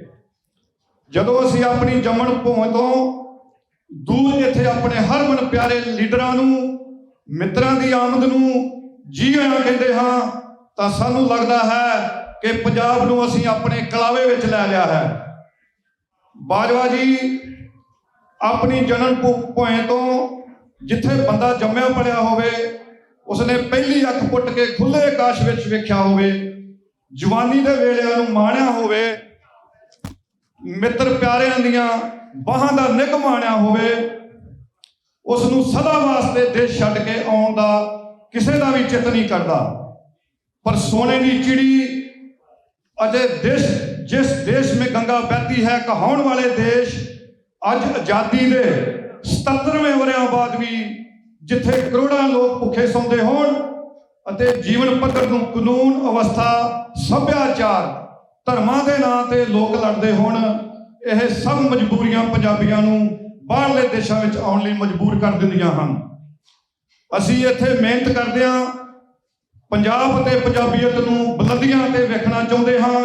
ਜਦੋਂ ਅਸੀਂ ਆਪਣੀ ਜੰਮਣ ਭੂਮੀ ਤੋਂ ਦੂਰ ਇੱਥੇ ਆਪਣੇ ਹਰਮਨ ਪਿਆਰੇ ਲੀਡਰਾਂ ਨੂੰ, ਮਿੱਤਰਾਂ ਦੀ ਆਮਦ ਨੂੰ ਜੀ ਆਇਆਂ ਕਹਿੰਦੇ ਹਾਂ, ਤਾਂ ਸਾਨੂੰ ਲੱਗਦਾ ਹੈ ਕਿ ਪੰਜਾਬ ਨੂੰ ਅਸੀਂ ਆਪਣੇ ਕਲਾਵੇ ਵਿੱਚ ਲੈ ਲਿਆ ਹੈ। ਬਾਜਵਾ ਜੀ ਆਪਣੀ ਜਨਮ ਭੂਮੀ ਤੋਂ ਜਿੱਥੇ ਬੰਦਾ ਜੰਮਿਆ ਪੜਿਆ ਹੋਵੇ, ਉਸਨੇ ਪਹਿਲੀ ਅੱਖ ਪੁੱਟ ਕੇ ਖੁੱਲੇ ਆਕਾਸ਼ ਵਿੱਚ ਵੇਖਿਆ ਹੋਵੇ, ਜਵਾਨੀ ਦੇ ਵੇਲਿਆਂ ਨੂੰ ਮਾਣਿਆ ਹੋਵੇ, ਮਿੱਤਰ ਪਿਆਰਿਆਂ ਦੀਆਂ ਬਾਹਾਂ ਦਾ ਨਿੱਘ ਮਾਣਿਆ ਹੋਵੇ ਉਸ ਨੂੰ ਸਦਾ ਵਾਸਤੇ ਦੇਸ਼ ਛੱਡ ਕੇ ਆਉਣ ਦਾ ਕਿਸੇ ਦਾ ਵੀ ਚਿੱਤ ਨਹੀਂ ਕਰਦਾ। ਪਰ ਸੋਨੇ ਦੀ ਚਿੜੀ ਅਜੇ ਦੇਸ਼, ਜਿਸ ਦੇਸ਼ ਮੇ ਗੰਗਾ ਬਹਿਤੀ ਹੈ, ਕਹਾਉਣ ਵਾਲੇ ਦੇਸ਼ ਅੱਜ ਆਜ਼ਾਦੀ ਦੇ 77ਵੇਂ ਵਰਿਆਂ ਬਾਅਦ ਵੀ ਜਿੱਥੇ ਕਰੋੜਾਂ ਲੋਕ ਭੁੱਖੇ ਸੌਂਦੇ ਹੋਣ ਅਤੇ ਜੀਵਨ ਪੱਧਰ ਨੂੰ ਕਾਨੂੰਨ ਅਵਸਥਾ, ਸੱਭਿਆਚਾਰ, ਧਰਮਾਂ ਦੇ ਨਾਂ ਤੇ ਲੋਕ ਲੜਦੇ ਹੋਣ, ਇਹ ਸਭ ਮਜਬੂਰੀਆਂ ਪੰਜਾਬੀਆਂ ਨੂੰ ਬਾਹਰਲੇ ਦੇਸ਼ਾਂ ਵਿੱਚ ਆਉਣ ਲਈ ਮਜਬੂਰ ਕਰ ਦਿੰਦੀਆਂ ਹਨ। ਅਸੀਂ ਇੱਥੇ ਮਿਹਨਤ ਕਰਦੇ ਹਾਂ, ਪੰਜਾਬ ਅਤੇ ਪੰਜਾਬੀਅਤ ਨੂੰ ਬੁਲੰਦੀਆਂ ਤੇ ਵੇਖਣਾ ਚਾਹੁੰਦੇ ਹਾਂ।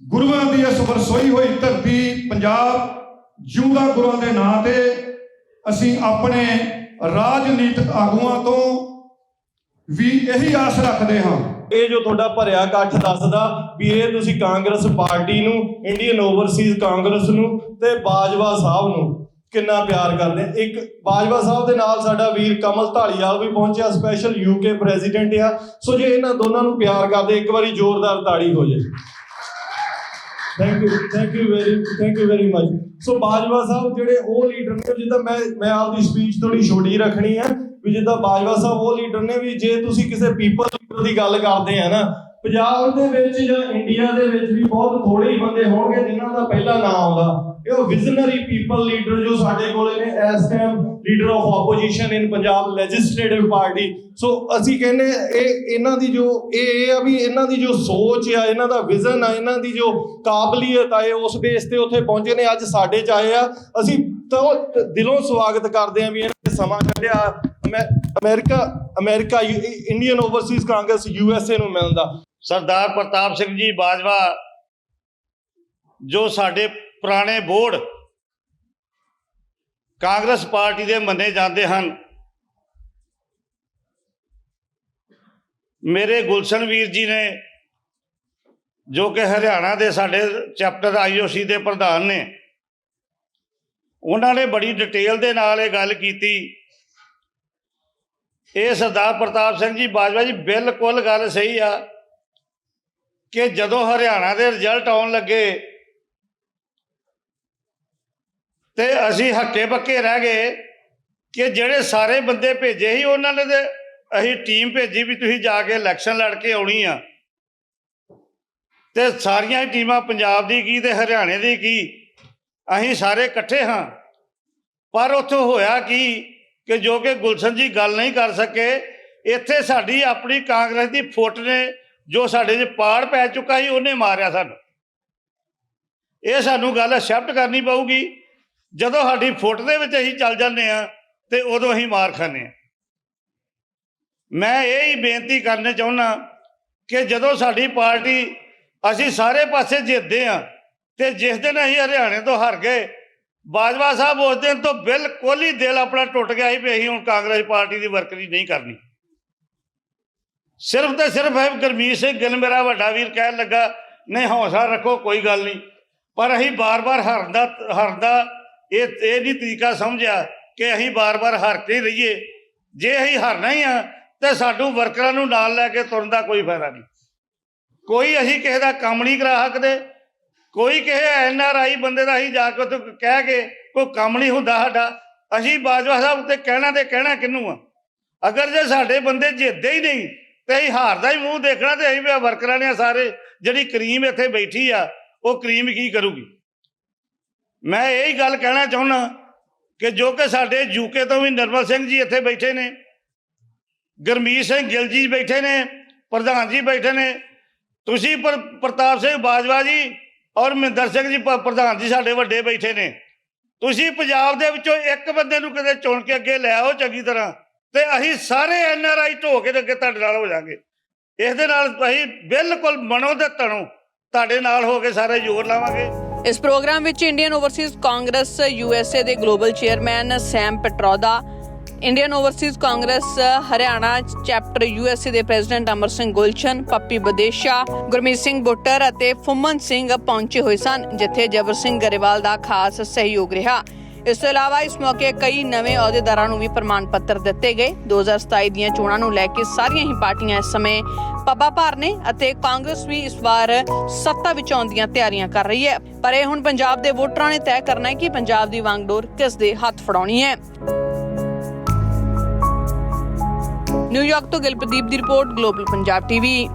ਗੁਰੂਆਂ ਦੀ ਇਸ ਵਰਸੋਈ ਹੋਈ ਧਰਤੀ ਪੰਜਾਬ ਜਿਉਂਦਾ ਗੁਰੂਆਂ ਦੇ ਨਾਂ ਤੇ ਅਸੀਂ ਆਪਣੇ ਰਾਜਨੀਤਿਕ ਆਗੂਆਂ ਤੋਂ ਵੀ ਇਹੀ ਆਸ ਰੱਖਦੇ ਹਾਂ। ਇਹ ਜੋ ਤੁਹਾਡਾ ਭਰਿਆ ਇਕੱਠ ਦੱਸਦਾ ਵੀ ਇਹ ਤੁਸੀਂ ਕਾਂਗਰਸ ਪਾਰਟੀ ਨੂੰ ਇੰਡੀਅਨ ਓਵਰਸੀਜ਼ ਕਾਂਗਰਸ ਨੂੰ ਤੇ ਬਾਜਵਾ ਸਾਹਿਬ ਨੂੰ ਕਿੰਨਾ ਪਿਆਰ ਕਰਦੇ ਆ। ਇੱਕ ਬਾਜਵਾ ਸਾਹਿਬ ਦੇ ਨਾਲ ਸਾਡਾ ਵੀਰ ਕਮਲ ਢਾਲੀਵਾਲ ਵੀ ਪਹੁੰਚਿਆ ਸਪੈਸ਼ਲ ਯੂਕੇ ਪ੍ਰੈਜ਼ੀਡੈਂਟ ਆ। ਸੋ ਜੇ ਇਹਨਾਂ ਦੋਨਾਂ ਨੂੰ ਪਿਆਰ ਕਰਦੇ, ਇੱਕ ਵਾਰੀ ਜ਼ੋਰਦਾਰ ਤਾੜੀ ਹੋ ਜਾਏ। Thank you thank you very thank you very much so Bajwa Sahib ਜਿਹੜੇ ਉਹ ਲੀਡਰ ਨੇ, ਜਿੱਦਾਂ ਮੈਂ ਮੈਂ ਆਪਦੀ ਸਪੀਚ ਥੋੜੀ ਛੋਟੀ ਰੱਖਣੀ ਆ ਵੀ ਜਿੱਦਾਂ ਬਾਜਵਾ ਸਾਹਿਬ ਉਹ ਲੀਡਰ ਨੇ ਵੀ ਜੇ ਤੁਸੀਂ ਕਿਸੇ ਪੀਪਲ ਲੀਡਰ ਦੀ ਗੱਲ ਕਰਦੇ ਆ ਨਾ, ਪੰਜਾਬ ਦੇ ਵਿੱਚ ਜਾਂ ਇੰਡੀਆ ਦੇ ਵਿੱਚ ਵੀ ਬਹੁਤ ਥੋੜੇ ਹੀ ਬੰਦੇ ਹੋਣਗੇ ਜਿਨ੍ਹਾਂ ਦਾ ਪਹਿਲਾ ਨਾਮ ਆਉਂਦਾ। ਇਹ ਉਹ ਵਿਜ਼ਨਰੀ ਪੀਪਲ ਲੀਡਰ ਜੋ ਸਾਡੇ ਕੋਲੇ ਨੇ, ਇਸ time leader of opposition in Punjab legislative party so ਅਸੀਂ ਕਹਿੰਦੇ ਇਹ ਇਹਨਾਂ ਦੀ ਜੋ, ਇਹ ਇਹ ਆ ਵੀ ਇਹਨਾਂ ਦੀ ਜੋ ਸੋਚ ਆ, ਇਹਨਾਂ ਦਾ ਵਿਜ਼ਨ ਆ, ਇਹਨਾਂ ਦੀ ਜੋ ਕਾਬਲੀਅਤ ਆ ਉਸ ਬੇਸ ਤੇ ਉੱਥੇ ਪਹੁੰਚੇ ਨੇ, ਅੱਜ ਸਾਡੇ ਚ ਆਏ ਆ। ਅਸੀਂ ਤਾਂ ਦਿਲੋਂ ਸਵਾਗਤ ਕਰਦੇ ਆ ਵੀ ਇਹਨਾਂ ਨੇ ਸਮਾਂ ਕੱਢਿਆ। ਅਮੈ- America America Indian overseas Congress USA ਨੂੰ ਮਿਲਦਾ ਸਰਦਾਰ ਪ੍ਰਤਾਪ ਸਿੰਘ ਜੀ ਬਾਜਵਾ, ਜੋ ਸਾਡੇ ਪੁਰਾਣੇ ਬੋਰਡ ਕਾਂਗਰਸ ਪਾਰਟੀ ਦੇ ਮੰਨੇ ਜਾਂਦੇ ਹਨ। ਮੇਰੇ ਗੁਲਸ਼ਨ ਵੀਰ ਜੀ ਨੇ, ਜੋ ਕਿ ਹਰਿਆਣਾ ਦੇ ਸਾਡੇ ਚੈਪਟਰ ਆਈਓਸੀ ਦੇ ਪ੍ਰਧਾਨ ਨੇ, ਉਹਨਾਂ ਨੇ ਬੜੀ ਡਿਟੇਲ ਦੇ ਨਾਲ ਇਹ ਗੱਲ ਕੀਤੀ। ਇਹ ਸਰਦਾਰ ਪ੍ਰਤਾਪ ਸਿੰਘ ਜੀ ਬਾਜਵਾ ਜੀ, ਬਿਲਕੁਲ ਗੱਲ ਸਹੀ ਆ ਕਿ ਜਦੋਂ ਹਰਿਆਣਾ ਦੇ ਰਿਜ਼ਲਟ ਆਉਣ ਲੱਗੇ ਤੇ ਅਸੀਂ ਹੱਕੇ ਬੱਕੇ ਰਹਿ ਗਏ ਕਿ ਜਿਹੜੇ ਸਾਰੇ ਬੰਦੇ ਭੇਜੇ ਸੀ, ਉਹਨਾਂ ਨੇ ਤੇ ਅਸੀਂ ਟੀਮ ਭੇਜੀ ਵੀ ਤੁਸੀਂ ਜਾ ਕੇ ਇਲੈਕਸ਼ਨ ਲੜ ਕੇ ਆਉਣੀ ਆ। ਤੇ ਸਾਰੀਆਂ ਹੀ ਟੀਮਾਂ ਪੰਜਾਬ ਦੀ ਕੀ ਤੇ ਹਰਿਆਣੇ ਦੀ ਕੀ, ਅਸੀਂ ਸਾਰੇ ਇਕੱਠੇ ਹਾਂ। ਪਰ ਉੱਥੋਂ ਹੋਇਆ ਕੀ ਕਿ ਜੋ ਕਿ ਗੁਲਸ਼ਨ ਜੀ ਗੱਲ ਨਹੀਂ ਕਰ ਸਕੇ, ਇੱਥੇ ਸਾਡੀ ਆਪਣੀ ਕਾਂਗਰਸ ਦੀ ਫੁੱਟ ਨੇ, ਜੋ ਸਾਡੇ 'ਚ ਪਾੜ ਪੈ ਚੁੱਕਾ ਸੀ, ਉਹਨੇ ਮਾਰਿਆ ਸਾਨੂੰ। ਇਹ ਸਾਨੂੰ ਗੱਲ ਐਕਸੈਪਟ ਕਰਨੀ ਪਊਗੀ। ਜਦੋਂ ਸਾਡੀ ਫੁੱਟ ਦੇ ਵਿੱਚ ਅਸੀਂ ਚੱਲ ਜਾਂਦੇ ਆ ਤੇ ਉਦੋਂ ਅਸੀਂ ਮਾਰ ਖਾਂਦੇ ਆ ਮੈਂ ਇਹ ਹੀ ਬੇਨਤੀ ਕਰਨੀ ਚਾਹੁੰਦਾ ਕਿ ਜਦੋਂ ਸਾਡੀ ਪਾਰਟੀ ਅਸੀਂ ਸਾਰੇ ਪਾਸੇ ਜਿੱਤਦੇ ਆ ਤੇ ਜਿਸ ਦਿਨ ਅਸੀਂ ਹਰਿਆਣੇ ਤੋਂ ਹਾਰ ਗਏ, ਬਾਜਵਾ ਸਾਹਿਬ ਉਸ ਦਿਨ ਤੋਂ ਬਿਲਕੁਲ ਹੀ ਦਿਲ ਆਪਣਾ ਟੁੱਟ ਗਿਆ ਸੀ ਵੀ ਅਸੀਂ ਹੁਣ ਕਾਂਗਰਸ ਪਾਰਟੀ ਦੀ ਵਰਕਰੀ ਨਹੀਂ ਕਰਨੀ। ਸਿਰਫ ਤੇ ਸਿਰਫ ਹੈ ਗੁਰਮੀਤ ਸਿੰਘ ਗਿੱਲ ਮੇਰਾ ਵੱਡਾ ਵੀਰ ਕਹਿਣ ਲੱਗਾ, ਨਹੀਂ, ਹੌਸਲਾ ਰੱਖੋ, ਕੋਈ ਗੱਲ ਨਹੀਂ। ਪਰ ਅਸੀਂ ਬਾਰ-ਬਾਰ ਹਾਰਨ ਦਾ ਹਾਰਨ ਦਾ ਇਹ ਇਹ ਨਹੀਂ ਤਰੀਕਾ ਸਮਝਿਆ ਕਿ ਅਸੀਂ ਬਾਰ-ਬਾਰ ਹਾਰ ਕੇ ਰਹੀਏ। ਜੇ ਅਸੀਂ ਹਾਰਨਾ ਹੀ ਆ, ਤੇ ਸਾਨੂੰ ਵਰਕਰਾਂ ਨੂੰ ਨਾਲ ਲੈ ਕੇ ਤੁਰਨ ਦਾ ਕੋਈ ਫਾਇਦਾ ਨਹੀਂ। ਕੋਈ ਅਸੀਂ ਕਿਸੇ ਦਾ ਕੰਮ ਨਹੀਂ ਕਰਾ ਸਕਦੇ। ਕੋਈ ਕਿਸੇ ਐਨ ਆਰ ਆਈ ਬੰਦੇ ਦਾ ਅਸੀਂ ਜਾ ਕੇ ਉੱਥੇ ਕਹਿ ਕੇ ਕੋਈ ਕੰਮ ਨਹੀਂ ਹੁੰਦਾ ਸਾਡਾ। ਅਸੀਂ ਬਾਜਵਾ ਸਾਹਿਬ ਉੱਤੇ ਕਹਿਣਾ ਤੇ ਕਹਿਣਾ ਕਿਹਨੂੰ ਆ? ਅਗਰ ਜੇ ਸਾਡੇ ਬੰਦੇ ਜਿੱਤਦੇ ਹੀ ਨਹੀਂ, ਤੇ ਅਸੀਂ ਹਾਰਦਾ ਹੀ ਮੂੰਹ ਦੇਖਣਾ ਤੇ ਅਸੀਂ ਵੀ ਵਰਕਰਾਂ ਨੇ ਸਾਰੇ। ਜਿਹੜੀ ਕਰੀਮ ਇੱਥੇ ਬੈਠੀ ਆ, ਉਹ ਕਰੀਮ ਕੀ ਕਰੂਗੀ? ਮੈਂ ਇਹ ਗੱਲ ਕਹਿਣਾ ਚਾਹੁੰਦਾ ਕਿ ਜੋ ਕਿ ਸਾਡੇ ਯੂਕੇ ਤੋਂ ਵੀ ਨਰਮਲ ਸਿੰਘ ਜੀ ਇੱਥੇ ਬੈਠੇ ਨੇ, ਗਰਮੀਤ ਸਿੰਘ ਗਿੱਲ ਜੀ ਬੈਠੇ ਨੇ, ਪ੍ਰਧਾਨ ਜੀ ਬੈਠੇ ਨੇ, ਤੁਸੀਂ ਪਰ ਪ੍ਰਤਾਪ ਸਿੰਘ ਬਾਜਵਾ ਜੀ ਔਰ ਮਹਿੰਦਰ ਸਿੰਘ ਜੀ ਪ੍ਰਧਾਨ ਜੀ ਸਾਡੇ ਵੱਡੇ ਬੈਠੇ ਨੇ, ਤੁਸੀਂ ਪੰਜਾਬ ਦੇ ਵਿੱਚੋਂ ਇੱਕ ਬੰਦੇ ਨੂੰ ਕਿਤੇ ਚੁਣ ਕੇ ਅੱਗੇ ਲੈ ਆਓ ਚੰਗੀ ਤਰ੍ਹਾਂ ਤੇ ਅਸੀਂ ਸਾਰੇ ਐਨ ਆਰ ਆਈ ਢੋ ਕੇ ਤੇ ਅੱਗੇ ਤੁਹਾਡੇ ਨਾਲ ਹੋ ਜਾਾਂਗੇ। ਇਸ ਦੇ ਨਾਲ ਅਸੀਂ ਬਿਲਕੁਲ ਮਨੋ ਦੇ ਤਣੋਂ ਤੁਹਾਡੇ ਨਾਲ ਹੋ ਕੇ ਸਾਰੇ ਜ਼ੋਰ ਲਾਵਾਂਗੇ। ਇਸ ਪ੍ਰੋਗਰਾਮ ਵਿੱਚ ਇੰਡੀਅਨ ਓਵਰਸੀਜ਼ ਕਾਂਗਰਸ ਯੂਐਸਏ ਦੇ global chairman Sam Pitroda Indian overseas Congress Haryana chapter USA ਦੇ ਪ੍ਰੈਜ਼ੀਡੈਂਟ ਅਮਰ ਸਿੰਘ ਗੁਲਸ਼ਨ ਪੱਪੀ ਬਦੇਸ਼ਾ ਗੁਰਮੀਤ ਸਿੰਘ ਬੁੱਟਰ ਅਤੇ ਫੁੰਮਨ ਸਿੰਘ ਪਹੁੰਚੇ ਹੋਏ ਸਨ, ਜਿੱਥੇ ਜਬਰ ਸਿੰਘ ਗਰੇਵਾਲ ਦਾ ਖਾਸ ਸਹਿਯੋਗ ਰਿਹਾ। ਇਸ ਤੋਂ ਇਲਾਵਾ ਇਸ ਮੌਕੇ ਕਈ ਨਵੇਂ ਅਹੁਦੇਦਾਰਾਂ ਨੂੰ ਵੀ ਪ੍ਰਮਾਣ ਪੱਤਰ ਦਿੱਤੇ ਗਏ। 2027 ਦੀਆਂ ਚੋਣਾਂ ਨੂੰ ਲੈ ਕੇ ਸਾਰੀਆਂ ਹੀ ਪਾਰਟੀਆਂ ਇਸ ਸਮੇਂ ਪੱਬਾ ਭਾਰ ਨੇ ਅਤੇ ਕਾਂਗਰਸ ਵੀ ਇਸ ਵਾਰ ਸੱਤਾ ਵਿੱਚ ਆਉਣ ਦੀਆਂ ਤਿਆਰੀਆਂ ਕਰ ਰਹੀ ਹੈ। ਪਰ ਇਹ ਹੁਣ ਪੰਜਾਬ ਦੇ ਵੋਟਰਾਂ ਨੇ ਤੈਅ ਕਰਨਾ ਹੈ ਕਿ ਪੰਜਾਬ ਦੀ ਵਾਂਗਡੋਰ ਕਿਸ ਦੇ ਹੱਥ ਫੜਾਉਣੀ ਹੈ। ਨਿਊਯਾਰਕ ਤੋਂ ਗਿਲਪ੍ਰਦੀਪ ਦੀ ਰਿਪੋਰਟ, ਗਲੋਬਲ ਪੰਜਾਬ ਟੀਵੀ।